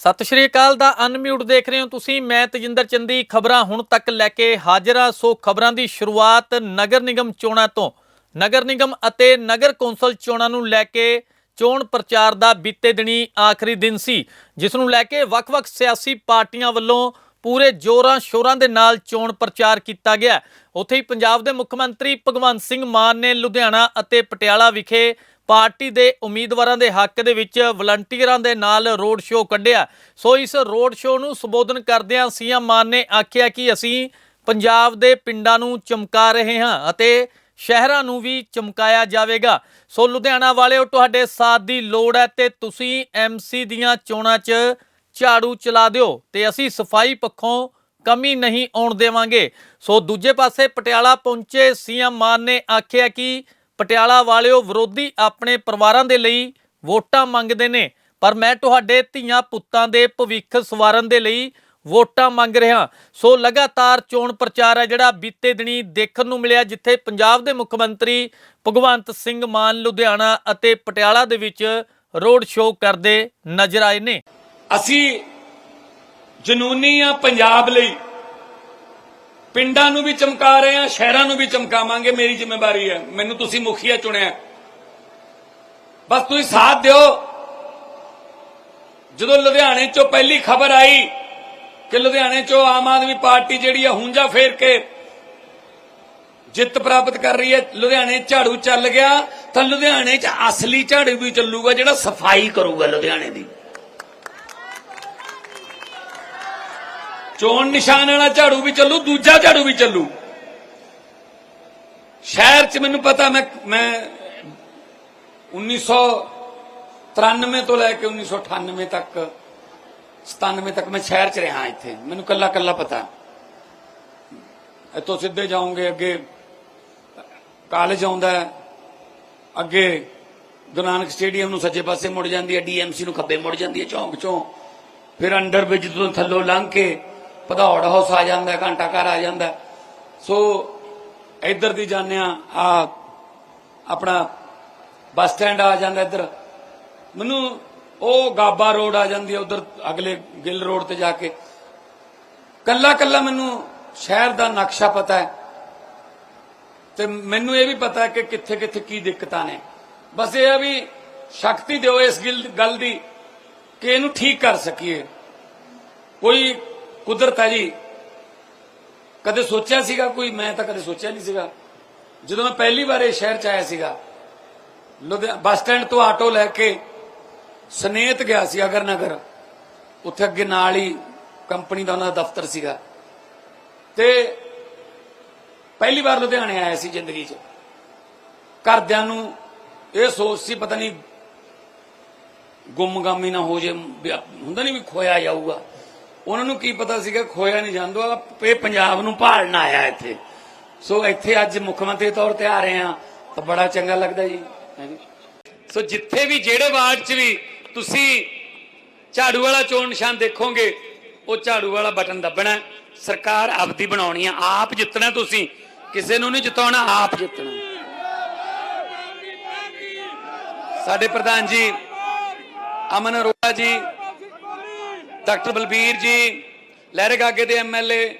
ਸਤਿ ਸ਼੍ਰੀ ਅਕਾਲ ਦਾ ਅਨਮਿਊਟ ਦੇਖ ਰਹੇ ਹੋ ਤੁਸੀਂ। ਮੈਂ ਤਜਿੰਦਰ ਚੰਦੀ। ਖਬਰਾਂ ਹੁਣ ਤੱਕ ਲੈ ਕੇ ਹਾਜ਼ਰ ਹਾਂ। ਸੋ ਖਬਰਾਂ ਦੀ ਸ਼ੁਰੂਆਤ ਨਗਰ ਨਿਗਮ ਚੋਣਾਂ ਤੋਂ। ਨਗਰ ਨਿਗਮ ਅਤੇ ਨਗਰ ਕੌਂਸਲ ਚੋਣਾਂ ਨੂੰ ਲੈ ਕੇ ਚੋਣ ਪ੍ਰਚਾਰ ਦਾ ਬੀਤੇ ਦਿਨੀ ਆਖਰੀ ਦਿਨ ਸੀ। ਜਿਸ ਨੂੰ ਲੈ ਕੇ ਵੱਖ-ਵੱਖ ਸਿਆਸੀ ਪਾਰਟੀਆਂ ਵੱਲੋਂ ਪੂਰੇ ਜੋਰਾਂ ਸ਼ੋਰਾਂ ਦੇ ਨਾਲ ਚੋਣ ਪ੍ਰਚਾਰ ਕੀਤਾ ਗਿਆ। ਉੱਥੇ ਹੀ ਪੰਜਾਬ ਦੇ ਮੁੱਖ ਮੰਤਰੀ ਭਗਵੰਤ ਸਿੰਘ ਮਾਨ ਨੇ ਲੁਧਿਆਣਾ ਅਤੇ ਪਟਿਆਲਾ ਵਿਖੇ ਪਾਰਟੀ ਦੇ ਉਮੀਦਵਾਰਾਂ ਦੇ ਹੱਕ ਦੇ ਵਿੱਚ ਵਲੰਟੀਅਰਾਂ ਦੇ ਨਾਲ ਰੋਡ ਸ਼ੋਅ ਕੱਢਿਆ। ਸੋ ਇਸ ਰੋਡ ਸ਼ੋਅ ਨੂੰ ਸੰਬੋਧਨ ਕਰਦਿਆਂ ਸੀਐਮ ਮਾਨ ਨੇ ਆਖਿਆ ਕਿ ਅਸੀਂ ਪੰਜਾਬ ਦੇ ਪਿੰਡਾਂ ਨੂੰ ਚਮਕਾ ਰਹੇ ਹਾਂ ਅਤੇ ਸ਼ਹਿਰਾਂ ਨੂੰ ਵੀ ਚਮਕਾਇਆ ਜਾਵੇਗਾ। ਸੋ ਲੁਧਿਆਣਾ ਵਾਲਿਓ, ਤੁਹਾਡੇ ਸਾਥ ਦੀ ਲੋੜ ਹੈ ਤੇ ਤੁਸੀਂ ਐਮਸੀ ਦੀਆਂ ਚੋਣਾਂ 'ਚ ਝਾੜੂ ਚਲਾ ਦਿਓ ਤੇ ਅਸੀਂ ਸਫ਼ਾਈ ਪੱਖੋਂ ਕਮੀ ਨਹੀਂ ਆਉਣ ਦੇਵਾਂਗੇ। ਸੋ ਦੂਜੇ ਪਾਸੇ ਪਟਿਆਲਾ ਪਹੁੰਚੇ ਸੀਐਮ ਮਾਨ ਨੇ ਆਖਿਆ ਕਿ ਪਟਿਆਲਾ ਵਾਲਿਓ ਵਿਰੋਧੀ ਆਪਣੇ ਪਰਿਵਾਰਾਂ ਦੇ ਲਈ ਵੋਟਾਂ ਮੰਗਦੇ ਨੇ, ਪਰ ਮੈਂ ਤੁਹਾਡੇ ਧੀਆਂ ਪੁੱਤਾਂ ਦੇ ਭਵਿੱਖ ਸਵਾਰਨ ਦੇ ਲਈ ਵੋਟਾਂ ਮੰਗ ਰਿਹਾ ਸੋ ਲਗਾਤਾਰ ਚੋਣ ਪ੍ਰਚਾਰ ਹੈ ਜਿਹੜਾ ਬੀਤੇ ਦਿਨੀ ਦੇਖਣ ਨੂੰ ਮਿਲਿਆ, ਜਿੱਥੇ ਪੰਜਾਬ ਦੇ ਮੁੱਖ ਮੰਤਰੀ ਭਗਵੰਤ ਸਿੰਘ ਮਾਨ ਲੁਧਿਆਣਾ ਅਤੇ ਪਟਿਆਲਾ ਦੇ ਵਿੱਚ ਰੋਡ ਸ਼ੋਅ ਕਰਦੇ ਨਜ਼ਰ ਆਏ ਨੇ। ਅਸੀਂ ਜਨੂਨੀ ਆ ਪੰਜਾਬ ਲਈ ਪਿੰਡਾਂ ਨੂੰ ਵੀ ਚਮਕਾ ਰਹੇ ਆ ਸ਼ਹਿਰਾਂ ਨੂੰ ਵੀ ਚਮਕਾਵਾਂਗੇ, ਮੇਰੀ ਜ਼ਿੰਮੇਵਾਰੀ ਹੈ। ਮੈਨੂੰ ਤੁਸੀਂ ਮੁਖੀਆ ਚੁਣਿਆ ਬਸ ਤੁਸੀਂ ਸਾਥ ਦਿਓ। ਜਦੋਂ ਲੁਧਿਆਣੇ ਚੋਂ ਪਹਿਲੀ ਖਬਰ ਆਈ ਕਿ ਲੁਧਿਆਣੇ ਚੋਂ ਆਮ ਆਦਮੀ ਪਾਰਟੀ ਜਿਹੜੀ ਆ ਹੁੰਜਾ ਫੇਰ ਕੇ ਜਿੱਤ ਪ੍ਰਾਪਤ ਕਰ ਰਹੀ ਹੈ, ਲੁਧਿਆਣੇ ਝਾੜੂ ਚੱਲ ਗਿਆ, ਤਾਂ ਲੁਧਿਆਣੇ 'ਚ ਅਸਲੀ ਝਾੜੂ ਵੀ ਚੱਲੂਗਾ ਜਿਹੜਾ ਸਫ਼ਾਈ ਕਰੂਗਾ ਲੁਧਿਆਣੇ ਦੀ। ਚੋਣ ਨਿਸ਼ਾਨ ਵਾਲਾ ਝਾੜੂ ਵੀ ਚੱਲੂ, ਦੂਜਾ ਝਾੜੂ ਵੀ ਚੱਲੂ। ਸ਼ਹਿਰ 'ਚ ਮੈਨੂੰ ਪਤਾ, ਮੈਂ ਮੈਂ 1993 ਤੋਂ ਲੈ ਕੇ 1998 ਤੱਕ 97 ਤੱਕ ਮੈਂ ਸ਼ਹਿਰ 'ਚ ਰਿਹਾ ਇੱਥੇ। ਮੈਨੂੰ ਕੱਲਾ ਕੱਲਾ ਪਤਾ। ਇੱਥੋਂ ਸਿੱਧੇ ਜਾਓਗੇ, ਅੱਗੇ ਕਾਲਜ ਆਉਂਦਾ ਅੱਗੇ ਗੁਰੂ ਨਾਨਕ ਸਟੇਡੀਅਮ ਨੂੰ ਸੱਜੇ ਪਾਸੇ ਮੁੜ ਜਾਂਦੀ ਹੈ ਡੀਐਮਸੀ ਨੂੰ ਖੱਬੇ ਮੁੜ ਜਾਂਦੀ ਹੈ, ਚੌਂਕ ਚੋਂ। ਫਿਰ ਅੰਡਰ ਬ੍ਰਿਜ ਤੋਂ ਥੱਲੋਂ ਲੰਘ ਕੇ ਭਦੌੜ ਹਾਊਸ ਆ ਜਾਂਦਾ, ਘੰਟਾ ਘਰ ਆ ਜਾਂਦਾ। ਸੋ ਇੱਧਰ ਦੀ ਜਾਂਦੇ ਆ ਆ ਆਪਣਾ ਬੱਸ ਸਟੈਂਡ ਆ ਜਾਂਦਾ ਇੱਧਰ। ਮੈਨੂੰ ਉਹ ਗਾਬਾ ਰੋਡ ਆ ਜਾਂਦੀ ਹੈ ਉਧਰ, ਅਗਲੇ ਗਿੱਲ ਰੋਡ ਤੇ ਜਾ ਕੇ। ਕੱਲਾ ਕੱਲਾ ਮੈਨੂੰ ਸ਼ਹਿਰ ਦਾ ਨਕਸ਼ਾ ਪਤਾ ਹੈ। ਤੇ ਮੈਨੂੰ ਇਹ ਵੀ ਪਤਾ ਹੈ ਕਿ ਕਿੱਥੇ ਕਿੱਥੇ ਕੀ ਦਿੱਕਤਾਂ ਨੇ। ਬਸ ਇਹ ਆ ਵੀ ਸ਼ਕਤੀ ਦਿਓ ਇਸ ਗਿਲ- ਗੱਲ ਦੀ ਕਿ ਇਹਨੂੰ ਠੀਕ ਕਰ ਸਕੀਏ। ਕੋਈ ਕੁਦਰਤ ਹੈ ਜੀ। ਕਦੇ ਸੋਚਿਆ ਸੀਗਾ ਕੋਈ? ਮੈਂ ਤਾਂ ਕਦੇ ਸੋਚਿਆ ਨਹੀਂ ਸੀਗਾ। ਜਦੋਂ ਮੈਂ ਪਹਿਲੀ ਵਾਰ ਇਹ ਸ਼ਹਿਰ ਚ ਆਇਆ ਸੀਗਾ ਲੁਧਿਆਣਾ ਬੱਸ ਸਟੈਂਡ ਤੋਂ ਆਟੋ ਲੈ ਕੇ ਸਨੇਤ ਗਿਆ ਸੀ ਅਗਰ ਨਗਰ ਉੱਥੇ ਅੱਗੇ ਨਾਲ ਹੀ ਕੰਪਨੀ ਦਾ ਉਹਨਾਂ ਦਾ ਦਫ਼ਤਰ ਸੀਗਾ। ਤੇ ਪਹਿਲੀ ਵਾਰ ਲੁਧਿਆਣੇ ਆਇਆ ਸੀ ਜ਼ਿੰਦਗੀ 'ਚ। ਘਰਦਿਆਂ ਨੂੰ ਇਹ ਸੋਚ ਸੀ, ਪਤਾ ਨਹੀਂ ਗੁੰਮਗਾਮੀ ਨਾ ਹੋ ਜੇ ਹੁੰਦਾ ਨਹੀਂ ਵੀ ਖੋਇਆ ਜਾਊਗਾ। ਉਹਨਾਂ ਨੂੰ ਕੀ ਪਤਾ ਸੀਗਾ, ਖੋਇਆ ਨਹੀਂ ਜਾਂਦਾ ਇਹ ਪੰਜਾਬ ਨੂੰ ਭਾਲਣ ਆਇਆ ਇੱਥੇ। ਸੋ ਇੱਥੇ ਅੱਜ ਮੁੱਖ ਮੰਤਰੀ ਤੌਰ ਤੇ ਆ ਰਹੇ ਆ ਤਾਂ ਬੜਾ ਚੰਗਾ ਲੱਗਦਾ ਜੀ। ਸੋ ਜਿੱਥੇ ਵੀ, ਜਿਹੜੇ ਵਾਰਡ 'ਚ ਵੀ ਤੁਸੀਂ ਝਾੜੂ ਵਾਲਾ ਚੋਣ ਨਿਸ਼ਾਨ ਦੇਖੋਗੇ, ਉਹ ਝਾੜੂ ਵਾਲਾ ਬਟਨ ਦੱਬਣਾ ਸਰਕਾਰ ਆਪਦੀ ਬਣਾਉਣੀ ਆ, ਆਪ ਜਿੱਤਣਾ ਤੁਸੀਂ। ਕਿਸੇ ਨੂੰ ਨਹੀਂ ਜਿਤਾਉਣਾ, ਆਪ ਜਿੱਤਣਾ। ਸਾਡੇ ਪ੍ਰਧਾਨ ਜੀ, ਅਮਨ ਅਰੋੜਾ ਜੀ ਡਾਕਟਰ ਬਲਬੀਰ ਜੀ ਲਹਿਰੇ ਗਾਗੇ ਦੇ ਐਮਐਲਏ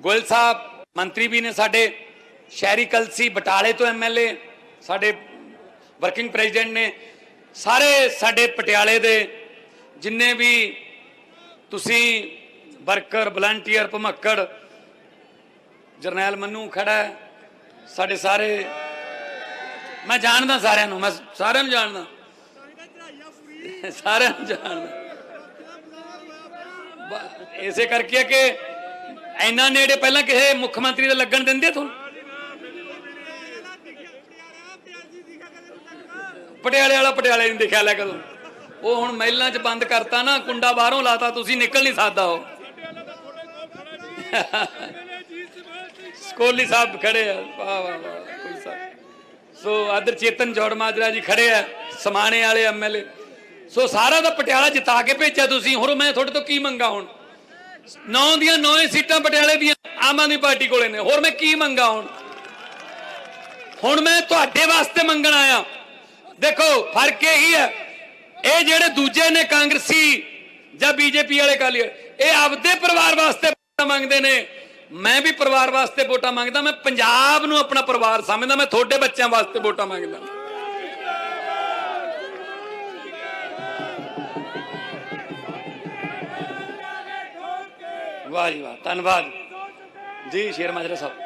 ਗੋਇਲ ਸਾਹਿਬ ਮੰਤਰੀ ਵੀ ਨੇ ਸਾਡੇ ਸ਼ਹਿਰੀ ਕਲਸੀ ਬਟਾਲੇ ਤੋਂ ਐਮਐਲਏ ਸਾਡੇ ਵਰਕਿੰਗ ਪ੍ਰੈਜ਼ੀਡੈਂਟ ਨੇ ਸਾਰੇ ਸਾਡੇ ਪਟਿਆਲੇ ਦੇ ਜਿੰਨੇ ਵੀ ਤੁਸੀਂ ਵਰਕਰ ਵਲੰਟੀਅਰ ਭਮੱਕੜ ਜਰਨੈਲ ਮੰਨੂ ਖੜਾ ਸਾਡੇ ਸਾਰੇ ਮੈਂ ਜਾਣਦਾ ਸਾਰਿਆਂ ਨੂੰ ਮੈਂ ਸਾਰਿਆਂ ਨੂੰ ਜਾਣਦਾ। ਸਾਰਿਆਂ ਨੂੰ ਜਾਣਦਾ। ਇਸੇ ਕਰਕੇ ਹੈ ਕਿ ਇੰਨਾ ਨੇੜੇ ਪਹਿਲਾਂ ਕਿਸੇ ਮੁੱਖ ਮੰਤਰੀ ਦਾ ਲੱਗਣ ਦਿੰਦੇ ਤੁਹਾਨੂੰ? ਪਟਿਆਲੇ ਵਾਲਾ ਪਟਿਆਲੇ ਨਹੀਂ ਦੇਖਿਆ ਲੈ ਕਦੋਂ। ਉਹ ਹੁਣ ਮਹਿਲਾਂ 'ਚ ਬੰਦ ਕਰਤਾ ਨਾ, ਕੁੰਡਾ ਬਾਹਰੋਂ ਲਾਤਾ, ਤੁਸੀਂ ਨਿਕਲ ਨਹੀਂ ਸਕਦਾ ਉਹ। ਸਕੋਲੀ ਸਾਹਿਬ ਖੜੇ ਆ। ਵਾਹ ਵਾਹ ਵਾਹ ਸੋ ਆਦਰ ਚੇਤਨ ਜੋੜ ਮਾਜਰਾ ਜੀ ਖੜੇ ਆ, ਸਮਾਣੇ ਵਾਲੇ ਐਮਐਲਏ ਸੋ ਸਾਰਾ ਦਾ ਪਟਿਆਲਾ ਜਿਤਾ ਕੇ ਭੇਜਿਆ ਤੁਸੀਂ। ਹੋਰ ਮੈਂ ਤੁਹਾਡੇ ਤੋਂ ਕੀ ਮੰਗਾ ਹੁਣ? ਨੌ ਦੀਆਂ ਨੌ ਸੀਟਾਂ ਪਟਿਆਲੇ ਦੀਆਂ ਆਮ ਆਦਮੀ ਪਾਰਟੀ ਕੋਲੇ ਨੇ। ਹੋਰ ਮੈਂ ਕੀ ਮੰਗਾ ਹੁਣ? ਹੁਣ ਮੈਂ ਤੁਹਾਡੇ ਵਾਸਤੇ ਮੰਗਣ ਆਇਆ। ਦੇਖੋ, ਫ਼ਰਕ ਇਹੀ ਹੈ। ਇਹ ਜਿਹੜੇ ਦੂਜੇ ਨੇ ਕਾਂਗਰਸੀ ਜਾਂ ਬੀਜੇਪੀ ਵਾਲੇ ਕਾਲੀ ਇਹ ਆਪਦੇ ਪਰਿਵਾਰ ਵਾਸਤੇ ਵੋਟਾਂ ਮੰਗਦੇ ਨੇ। ਮੈਂ ਵੀ ਪਰਿਵਾਰ ਵਾਸਤੇ ਵੋਟਾਂ ਮੰਗਦਾ। ਮੈਂ ਪੰਜਾਬ ਨੂੰ ਆਪਣਾ ਪਰਿਵਾਰ ਸਮਝਦਾ। ਮੈਂ ਤੁਹਾਡੇ ਬੱਚਿਆਂ ਵਾਸਤੇ ਵੋਟਾਂ ਮੰਗਦਾ। ਵਾਹ ਜੀ ਵਾਹ, ਧੰਨਵਾਦ। ਜੀ, ਸ਼ੇਰ ਮਾਜਰਾ ਸਾਹਿਬ।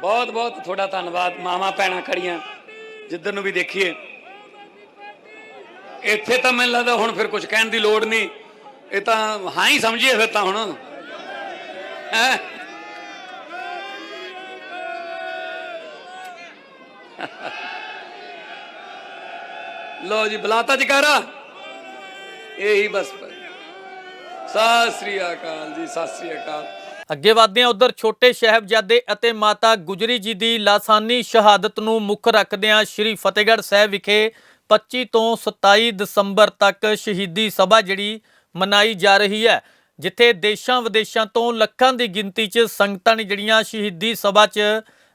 ਬਹੁਤ ਬਹੁਤ ਤੁਹਾਡਾ ਧੰਨਵਾਦ। ਮਾਵਾ ਭੈਣਾਂ ਖੜੀਆਂ, ਜਿੱਧਰ ਨੂੰ ਵੀ ਦੇਖੀਏ। ਇੱਥੇ ਤਾਂ ਮੈਨੂੰ ਲੱਗਦਾ ਹੁਣ ਫਿਰ ਕੁਝ ਕਹਿਣ ਦੀ ਲੋੜ ਨਹੀਂ। ਇਹ ਤਾਂ ਹਾਂ ਹੀ ਸਮਝੀਏ ਫਿਰ ਤਾਂ ਹੁਣ। ਹੈ? ਲੋ ਜੀ, ਬਲਾਤਾ ਜਕਾਰਾ। ਇਹੀ ਬਸ। ਸਤਿ ਸ੍ਰੀ ਅਕਾਲ ਜੀ, ਸਤਿ ਸ੍ਰੀ ਅਕਾਲ। ਅੱਗੇ ਵਧਦੇ ਹਾਂ ਉਧਰ, ਛੋਟੇ ਸਾਹਿਬਜ਼ਾਦੇ ਅਤੇ ਮਾਤਾ ਗੁਜਰੀ ਜੀ ਦੀ ਲਾਸਾਨੀ ਸ਼ਹਾਦਤ ਨੂੰ ਮੁੱਖ ਰੱਖਦਿਆਂ ਸ੍ਰੀ ਫਤਿਹਗੜ੍ਹ ਸਾਹਿਬ ਵਿਖੇ 25 ਤੋਂ 27 ਦਸੰਬਰ ਤੱਕ ਸ਼ਹੀਦੀ ਸਭਾ ਜਿਹੜੀ ਮਨਾਈ ਜਾ ਰਹੀ ਹੈ, ਜਿੱਥੇ ਦੇਸ਼ਾਂ ਵਿਦੇਸ਼ਾਂ ਤੋਂ ਲੱਖਾਂ ਦੀ ਗਿਣਤੀ 'ਚ ਸੰਗਤਾਂ ਨੇ ਜਿਹੜੀਆਂ ਸ਼ਹੀਦੀ ਸਭਾ 'ਚ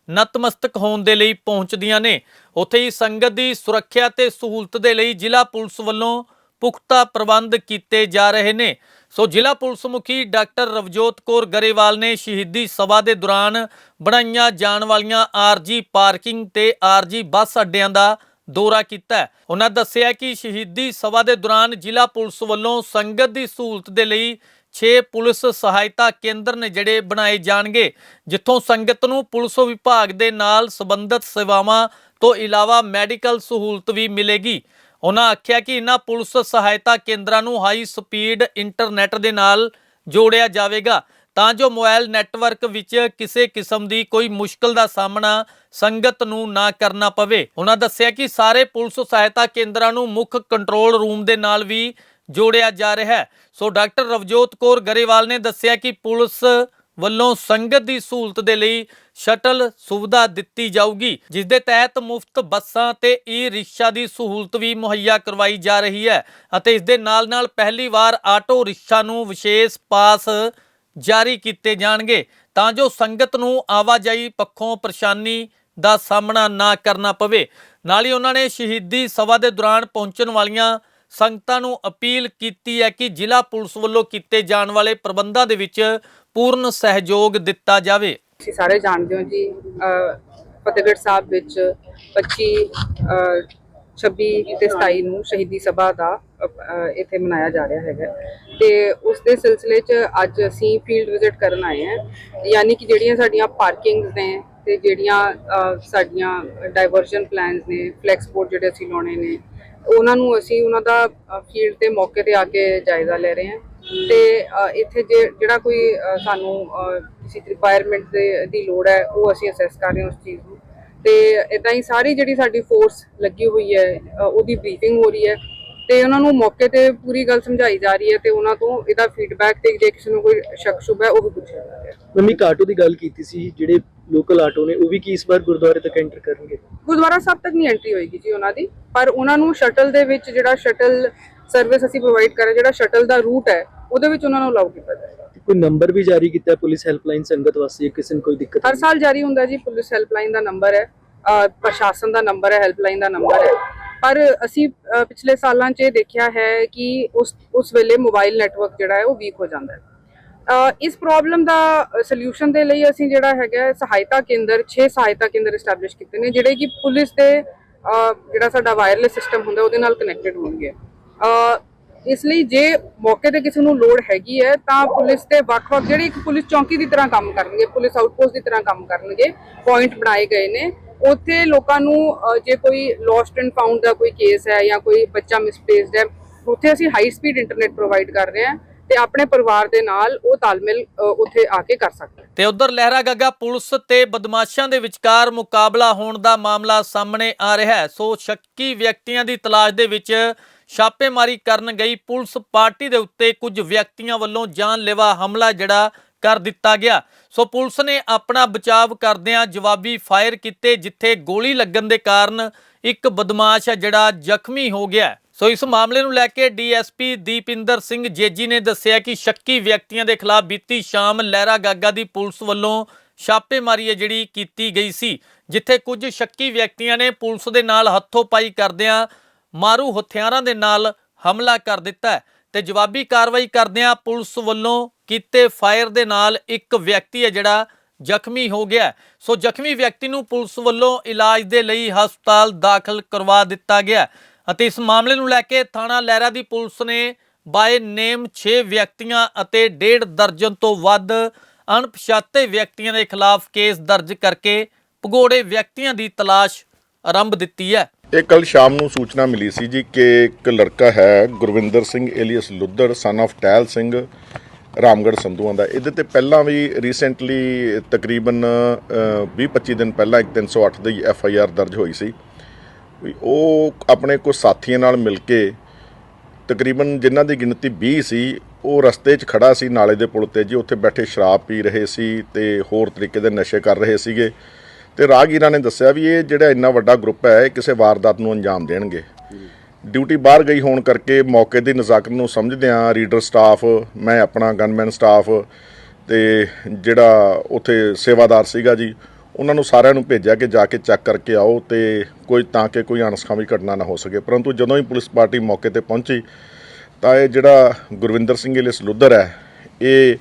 ਨਤਮਸਤਕ ਹੋਣ ਦੇ ਲਈ ਪਹੁੰਚਦੀਆਂ ਨੇ। ਉੱਥੇ ਹੀ ਸੰਗਤ ਦੀ ਸੁਰੱਖਿਆ ਤੇ ਸਹੂਲਤ ਦੇ ਲਈ ਜ਼ਿਲ੍ਹਾ ਪੁਲਿਸ ਵੱਲੋਂ ਪੁਖਤਾ ਪ੍ਰਬੰਧ ਕੀਤੇ ਜਾ ਰਹੇ ਨੇ। ਸੋ ਜ਼ਿਲ੍ਹਾ ਪੁਲਿਸ ਮੁਖੀ ਡਾਕਟਰ ਰਵਜੋਤ ਕੌਰ ਗਰੇਵਾਲ ਨੇ ਸ਼ਹੀਦੀ ਸਭਾ ਦੇ ਦੌਰਾਨ ਬਣਾਈਆਂ ਜਾਣ ਵਾਲੀਆਂ ਆਰਜੀ ਪਾਰਕਿੰਗ ਤੇ ਆਰਜੀ ਬੱਸ ਅੱਡਿਆਂ ਦਾ ਦੌਰਾ ਕੀਤਾ। ਉਹਨਾਂ ਦੱਸਿਆ ਕਿ ਸ਼ਹੀਦੀ ਸਭਾ ਦੇ ਦੌਰਾਨ ਜ਼ਿਲ੍ਹਾ ਪੁਲਿਸ ਵੱਲੋਂ ਸੰਗਤ ਦੀ ਸਹੂਲਤ ਦੇ ਲਈ 6 ਪੁਲਿਸ ਸਹਾਇਤਾ ਕੇਂਦਰ ਨੇ ਜਿਹੜੇ ਬਣਾਏ ਜਾਣਗੇ, ਜਿੱਥੋਂ ਸੰਗਤ ਨੂੰ ਪੁਲਿਸ ਵਿਭਾਗ ਦੇ ਨਾਲ ਸੰਬੰਧਿਤ ਸੇਵਾਵਾਂ ਤੋਂ ਇਲਾਵਾ ਮੈਡੀਕਲ ਸਹੂਲਤ ਵੀ ਮਿਲੇਗੀ। ਉਹਨਾਂ ਆਖਿਆ ਕਿ ਇਹਨਾਂ ਪੁਲਿਸ ਸਹਾਇਤਾ ਕੇਂਦਰਾਂ ਨੂੰ ਹਾਈ ਸਪੀਡ ਇੰਟਰਨੈਟ ਦੇ ਨਾਲ ਜੋੜਿਆ ਜਾਵੇਗਾ, ਤਾਂ ਜੋ ਮੋਬਾਈਲ ਨੈਟਵਰਕ ਵਿੱਚ ਕਿਸੇ ਕਿਸਮ ਦੀ ਕੋਈ ਮੁਸ਼ਕਲ ਦਾ ਸਾਹਮਣਾ ਸੰਗਤ ਨੂੰ ਨਾ ਕਰਨਾ ਪਵੇ। ਉਹਨਾਂ ਦੱਸਿਆ ਕਿ ਸਾਰੇ ਪੁਲਿਸ ਸਹਾਇਤਾ ਕੇਂਦਰਾਂ ਨੂੰ ਮੁੱਖ ਕੰਟਰੋਲ ਰੂਮ ਦੇ ਨਾਲ ਵੀ ਜੋੜਿਆ ਜਾ ਰਿਹਾ ਹੈ। ਸੋ ਡਾਕਟਰ ਰਵਜੋਤ ਕੌਰ ਗਰੇਵਾਲ ਨੇ ਦੱਸਿਆ ਕਿ ਪੁਲਿਸ ਵੱਲੋਂ ਸੰਗਤ ਦੀ ਸਹੂਲਤ ਦੇ ਲਈ ਸ਼ਟਲ ਸੁਵਿਧਾ ਦਿੱਤੀ ਜਾਊਗੀ ਜਿਸ ਦੇ ਤਹਿਤ ਮੁਫਤ ਬੱਸਾਂ ਤੇ ਈ ਰਿਕਸ਼ਾ ਦੀ ਸਹੂਲਤ ਵੀ ਮੁਹੱਈਆ ਕਰਵਾਈ ਜਾ ਰਹੀ ਹੈ ਅਤੇ ਇਸ ਦੇ ਨਾਲ-ਨਾਲ ਪਹਿਲੀ ਵਾਰ ਆਟੋ ਰਿਕਸ਼ਾ ਨੂੰ ਵਿਸ਼ੇਸ਼ ਪਾਸ ਜਾਰੀ ਕੀਤੇ ਜਾਣਗੇ, ਤਾਂ ਜੋ ਸੰਗਤ ਨੂੰ ਆਵਾਜਾਈ ਪੱਖੋਂ ਪਰੇਸ਼ਾਨੀ ਦਾ ਸਾਹਮਣਾ ਨਾ ਕਰਨਾ ਪਵੇ। ਨਾਲ ਹੀ ਉਹਨਾਂ ਨੇ ਸ਼ਹੀਦੀ ਸਭਾ ਦੇ ਦੌਰਾਨ ਪਹੁੰਚਣ ਵਾਲੀਆਂ ਸੰਗਤਾਂ ਨੂੰ ਅਪੀਲ ਕੀਤੀ ਹੈ ਕਿ ਜ਼ਿਲ੍ਹਾ ਪੁਲਿਸ ਵੱਲੋਂ ਕੀਤੇ ਜਾਣ ਵਾਲੇ ਪ੍ਰਬੰਧਾਂ ਦੇ ਵਿੱਚ ਪੂਰਨ ਸਹਿਯੋਗ ਦਿੱਤਾ ਜਾਵੇ। ਤੁਸੀਂ ਸਾਰੇ ਜਾਣਦੇ ਹੋ ਜੀ ਫਤਿਹਗੜ੍ਹ ਸਾਹਿਬ ਵਿੱਚ 25 ਅਹ 26 ਤੇ 27 ਨੂੰ ਸ਼ਹੀਦੀ ਸਭਾ ਦਾ ਇੱਥੇ ਮਨਾਇਆ ਜਾ ਰਿਹਾ ਹੈਗਾ। ਤੇ ਉਸ ਦੇ ਸਿਲਸਿਲੇ 'ਚ ਅੱਜ ਅਸੀਂ ਫੀਲਡ ਵਿਜ਼ਿਟ ਕਰਨ ਆਏ ਹਾਂ। ਯਾਨੀ ਕਿ ਜਿਹੜੀਆਂ ਸਾਡੀਆਂ ਪਾਰਕਿੰਗਸ ਨੇ ਤੇ ਜਿਹੜੀਆਂ ਸਾਡੀਆਂ ਡਾਈਵਰਜਨ ਪਲਾਨਸ ਨੇ ਫਲੈਕਸ ਬੋਰਡ ਜਿਹੜੇ ਅਸੀਂ ਲਾਉਣੇ ਨੇ, ਉਹਨਾਂ ਨੂੰ ਅਸੀਂ ਉਹਨਾਂ ਦਾ ਫੀਲਡ ਤੇ ਮੌਕੇ ਤੇ ਆ ਕੇ ਜਾਇਜ਼ਾ ਲੈ ਰਹੇ ਹਾਂ। ਤੇ ਇੱਥੇ ਜੇ ਜਿਹੜਾ ਕੋਈ ਸਾਨੂੰ ਕਿਸੇ ਰਿਕੁਆਇਰਮੈਂਟ ਦੇ ਦੀ ਲੋੜ ਹੈ ਉਹ ਅਸੀਂ ਅਸੈਸ ਕਰ ਰਹੇ ਹਾਂ ਉਸ ਚੀਜ਼ ਨੂੰ। ਤੇ ਇਦਾਂ ਹੀ ਸਾਰੀ ਜਿਹੜੀ ਸਾਡੀ ਫੋਰਸ ਲੱਗੀ ਹੋਈ ਹੈ ਉਹਦੀ ਬਰੀਫਿੰਗ ਹੋ ਰਹੀ ਹੈ। ਤੇ ਉਹਨਾਂ ਨੂੰ ਮੌਕੇ ਤੇ ਪੂਰੀ ਗੱਲ ਸਮਝਾਈ ਜਾ ਰਹੀ ਹੈ ਤੇ ਉਹਨਾਂ ਤੋਂ ਇਹਦਾ ਫੀਡਬੈਕ ਤੇ ਜੇ ਕਿਸੇ ਨੂੰ ਕੋਈ ਸ਼ੱਕ ਸ਼ੁਬਾ ਹੈ ਉਹ ਵੀ ਪੁੱਛਿਆ ਜਾ ਰਿਹਾ ਹੈ। ਮੰਮੀ ਆਟੋ ਦੀ ਗੱਲ ਕੀਤੀ ਸੀ ਜਿਹੜੇ ਲੋਕਲ ਆਟੋ ਨੇ ਉਹ ਵੀ ਕੀ ਇਸ ਵਾਰ ਗੁਰਦੁਆਰੇ ਤੱਕ ਐਂਟਰ ਕਰਨਗੇ? ਗੁਰਦੁਆਰਾ ਸਾਹਿਬ ਤੱਕ ਨਹੀਂ ਐਂਟਰੀ ਹੋਏਗੀ ਜੀ ਉਹਨਾਂ ਦੀ ਪਰ ਉਹਨਾਂ ਨੂੰ ਸ਼ਟਲ ਦੇ ਵਿੱਚ ਜਿਹੜਾ ਸ਼ਟਲ ਸਰਵਿਸ ਅਸੀਂ ਪ੍ਰੋਵਾਈਡ ਕਰ ਰਹੇ ਜਿਹੜਾ ਸ਼ਟਲ ਦਾ ਰੂਟ ਹੈ ਉਹਦੇ ਵਿੱਚ ਉਹਨਾਂ ਨੂੰ ਅਲਾਉ ਕੀਤਾ ਜਾਏਗਾ। ਕੋਈ ਨੰਬਰ ਵੀ ਜਾਰੀ ਕੀਤਾ ਹੈ ਪੁਲਿਸ ਹੈਲਪਲਾਈਨ ਸੰਗਤ ਵਾਸਤੇ ਕਿਸੇ ਨੂੰ ਕੋਈ ਦਿੱਕਤ ਹਰ ਸਾਲ ਜਾਰੀ ਹੁੰਦਾ ਜੀ ਪੁਲਿਸ ਹੈਲਪਲਾਈਨ ਦਾ ਨੰਬਰ ਹੈ ਪ੍ਰਸ਼ਾਸਨ ਦਾ ਨੰਬਰ ਹੈ ਹੈਲਪਲਾਈਨ ਦਾ ਨੰਬਰ ਹੈ। ਪਰ ਅਸੀਂ ਪਿਛਲੇ ਸਾਲਾਂ 'ਚ ਇਹ ਦੇਖਿਆ ਹੈ ਕਿ ਉਸ ਉਸ ਵੇਲੇ ਮੋਬਾਈਲ ਨੈਟਵਰਕ ਜਿਹੜਾ ਹੈ ਉਹ ਵੀਕ ਹੋ ਜਾਂਦਾ ਹੈ। ਇਸ ਪ੍ਰੋਬਲਮ ਦਾ ਸੋਲੂਸ਼ਨ ਦੇ ਲਈ ਅਸੀਂ ਜਿਹੜਾ ਹੈਗਾ ਸਹਾਇਤਾ ਕੇਂਦਰ 6 ਸਹਾਇਤਾ ਕੇਂਦਰ ਐਸਟੈਬਲਿਸ਼ ਕੀਤੇ ਨੇ ਜਿਹੜੇ ਕਿ ਪੁਲਿਸ ਦੇ ਜਿਹੜਾ ਸਾਡਾ ਵਾਇਰਲੈਸ ਸਿਸਟਮ ਹੁੰਦਾ ਉਹਦੇ ਨਾਲ ਕਨੈਕਟਡ ਹੋਣਗੇ। ਇਸ ਲਈ ਜੇ ਮੌਕੇ ਤੇ ਕਿਸੇ ਨੂੰ ਲੋੜ ਹੈਗੀ ਹੈ, ਤਾਂ ਪੁਲਿਸ ਦੇ ਵੱਖ-ਵੱਖ ਜਿਹੜੀ ਇੱਕ ਪੁਲਿਸ ਚੌਂਕੀ ਦੀ ਤਰ੍ਹਾਂ ਕੰਮ ਕਰਨਗੇ, ਪੁਲਿਸ ਆਊਟਪੋਸਟ ਦੀ ਤਰ੍ਹਾਂ ਕੰਮ ਕਰਨਗੇ ਪੁਆਇੰਟ ਬਣਾਏ ਗਏ ਨੇ। ਉੱਥੇ ਲੋਕਾਂ ਨੂੰ ਜੇ ਕੋਈ ਲੋਸਟ ਐਂਡ ਫਾਊਂਡ ਦਾ ਕੋਈ ਕੇਸ ਹੈ ਜਾਂ ਕੋਈ ਬੱਚਾ ਮਿਸਪਲੇਸਡ ਹੈ, ਉੱਥੇ ਅਸੀਂ ਹਾਈ ਸਪੀਡ ਇੰਟਰਨੈਟ ਪ੍ਰੋਵਾਈਡ ਕਰ ਰਹੇ ਹਾਂ ਤੇ ਆਪਣੇ ਪਰਿਵਾਰ ਦੇ ਨਾਲ ਉਹ ਤਾਲਮੇਲ ਉੱਥੇ ਆ ਕੇ ਕਰ ਸਕਦੇ ਹੈ। ਤੇ ਉਧਰ ਲਹਿਰਾ ਗੱਗਾ, ਪੁਲਿਸ ਤੇ ਬਦਮਾਸ਼ਾਂ ਦੇ ਵਿਚਕਾਰ ਮੁਕਾਬਲਾ ਹੋਣ ਦਾ ਮਾਮਲਾ ਸਾਹਮਣੇ ਆ ਰਿਹਾ ਹੈ। ਸੋ ਸ਼ੱਕੀ ਵਿਅਕਤੀਆਂ ਦੀ ਤਲਾਸ਼ ਦੇ ਵਿੱਚ ਛਾਪੇਮਾਰੀ ਕਰਨ ਗਈ ਪੁਲਿਸ ਪਾਰਟੀ ਦੇ ਉੱਤੇ ਕੁਝ ਵਿਅਕਤੀਆਂ ਵੱਲੋਂ ਜਾਨਲੇਵਾ ਹਮਲਾ ਜਿਹੜਾ ਕਰ ਦਿੱਤਾ ਗਿਆ। ਸੋ ਪੁਲਿਸ ਨੇ ਆਪਣਾ ਬਚਾਵ ਕਰਦਿਆਂ ਜਵਾਬੀ ਫਾਇਰ ਕੀਤੇ, ਜਿੱਥੇ ਗੋਲੀ ਲੱਗਣ ਦੇ ਕਾਰਨ ਇੱਕ ਬਦਮਾਸ਼ ਹੈ ਜਿਹੜਾ ਜ਼ਖਮੀ ਹੋ ਗਿਆ ਸੋ ਇਸ ਮਾਮਲੇ ਨੂੰ ਲੈ ਕੇ ਡੀਐਸਪੀ ਦੀਪਿੰਦਰ ਸਿੰਘ ਜੇਜੀ ਨੇ ਦੱਸਿਆ ਕਿ ਸ਼ੱਕੀ ਵਿਅਕਤੀਆਂ ਦੇ ਖਿਲਾਫ ਬੀਤੀ ਸ਼ਾਮ ਲਹਿਰਾ ਗਾਗਾ ਦੀ ਪੁਲਿਸ ਵੱਲੋਂ ਛਾਪੇਮਾਰੀ ਹੈ ਜਿਹੜੀ ਕੀਤੀ ਗਈ ਸੀ, ਜਿੱਥੇ ਕੁਝ ਸ਼ੱਕੀ ਵਿਅਕਤੀਆਂ ਨੇ ਪੁਲਿਸ ਦੇ ਨਾਲ ਹੱਥੋਂ ਪਾਈ ਕਰਦਿਆਂ ਮਾਰੂ ਹਥਿਆਰਾਂ ਦੇ ਨਾਲ ਹਮਲਾ ਕਰ ਦਿੱਤਾ ਹੈ ਤੇ ਜਵਾਬੀ ਕਾਰਵਾਈ ਕਰਦਿਆਂ ਪੁਲਿਸ ਵੱਲੋਂ ਕੀਤੇ ਫਾਇਰ ਦੇ ਨਾਲ ਇੱਕ ਵਿਅਕਤੀ ਹੈ ਜਿਹੜਾ ਜ਼ਖਮੀ ਹੋ ਗਿਆ ਸੋ ਜ਼ਖਮੀ ਵਿਅਕਤੀ ਨੂੰ ਪੁਲਿਸ ਵੱਲੋਂ ਇਲਾਜ ਦੇ ਲਈ ਹਸਪਤਾਲ ਦਾਖਲ ਕਰਵਾ ਦਿੱਤਾ ਗਿਆ ਅਤੇ ਇਸ ਮਾਮਲੇ ਨੂੰ ਲੈ ਕੇ ਥਾਣਾ ਲਹਿਰਾ ਦੀ ਪੁਲਿਸ ਨੇ ਬਾਏ ਨੇਮ 6 ਵਿਅਕਤੀਆਂ ਅਤੇ ਡੇਢ ਦਰਜਨ ਤੋਂ ਵੱਧ ਅਣਪਛਾਤੇ ਵਿਅਕਤੀਆਂ ਦੇ ਖਿਲਾਫ ਕੇਸ ਦਰਜ ਕਰਕੇ ਭਗੌੜੇ ਵਿਅਕਤੀਆਂ ਦੀ ਤਲਾਸ਼ ਆਰੰਭ ਦਿੱਤੀ ਹੈ। ਇਹ ਕੱਲ ਸ਼ਾਮ ਨੂੰ ਸੂਚਨਾ ਮਿਲੀ ਸੀ ਜੀ ਕਿ ਇੱਕ ਲੜਕਾ ਹੈ Gurvinder Singh alias Luddar son of Tehal Singh, Ramgarh Sandhuan ਦਾ। ਇਹਦੇ ਤੇ ਪਹਿਲਾਂ ਵੀ ਰੀਸੈਂਟਲੀ ਤਕਰੀਬਨ 20-25 ਦਿਨ ਪਹਿਲਾਂ ਇੱਕ 308 ਦੀ ਐਫ ਆਈ ਆਰ ਦਰਜ ਹੋਈ ਸੀ। ਵੀ ਉਹ ਆਪਣੇ ਕੁਝ ਸਾਥੀਆਂ ਨਾਲ ਮਿਲ ਕੇ ਤਕਰੀਬਨ ਜਿਨ੍ਹਾਂ ਦੀ ਗਿਣਤੀ 20 ਸੀ, ਉਹ ਰਸਤੇ 'ਚ ਖੜਾ ਸੀ, ਨਾਲੇ ਦੇ ਪੁਲ ਤੇ ਜੀ। ਉੱਥੇ ਬੈਠੇ ਸ਼ਰਾਬ ਪੀ ਰਹੇ ਸੀ ਤੇ ਹੋਰ ਤਰੀਕੇ ਦੇ ਨਸ਼ੇ ਕਰ ਰਹੇ ਸੀਗੇ। ਤੇ ਰਾਗੀਰਾ ਨੇ ਦੱਸਿਆ ਵੀ ਇਹ ਜਿਹੜਾ ਇੰਨਾ ਵੱਡਾ ਗਰੁੱਪ ਹੈ, ਇਹ ਕਿਸੇ ਵਾਰਦਾਤ ਨੂੰ ਅੰਜਾਮ ਦੇਣਗੇ। ਡਿਊਟੀ ਬਾਹਰ ਗਈ ਹੋਣ ਕਰਕੇ ਮੌਕੇ ਦੀ ਨਜ਼ਾਕਤ ਨੂੰ ਸਮਝਦਿਆਂ ਰੀਡਰ ਸਟਾਫ, ਮੈਂ ਆਪਣਾ ਗਨਮੈਨ ਸਟਾਫ ਤੇ ਜਿਹੜਾ ਉੱਥੇ ਸੇਵਾਦਾਰ ਸੀਗਾ ਜੀ, ਉਹਨਾਂ ਨੂੰ ਸਾਰਿਆਂ ਨੂੰ ਭੇਜਿਆ ਕਿ ਜਾ ਕੇ ਚੈੱਕ ਕਰਕੇ ਆਓ ਤੇ ਕੋਈ ਤਾਂ ਕਿ ਕੋਈ ਅਣਸਖਾਵੀ ਘਟਨਾ ਨਾ ਹੋ ਸਕੇ। ਪਰੰਤੂ ਜਦੋਂ ਹੀ ਪੁਲਿਸ ਪਾਰਟੀ ਮੌਕੇ ਤੇ ਪਹੁੰਚੀ, ਤਾਂ ਇਹ ਜਿਹੜਾ ਗੁਰਵਿੰਦਰ ਸਿੰਘ ਇਲਿਸ ਲੁੱਦਰ ਹੈ, ਇਹ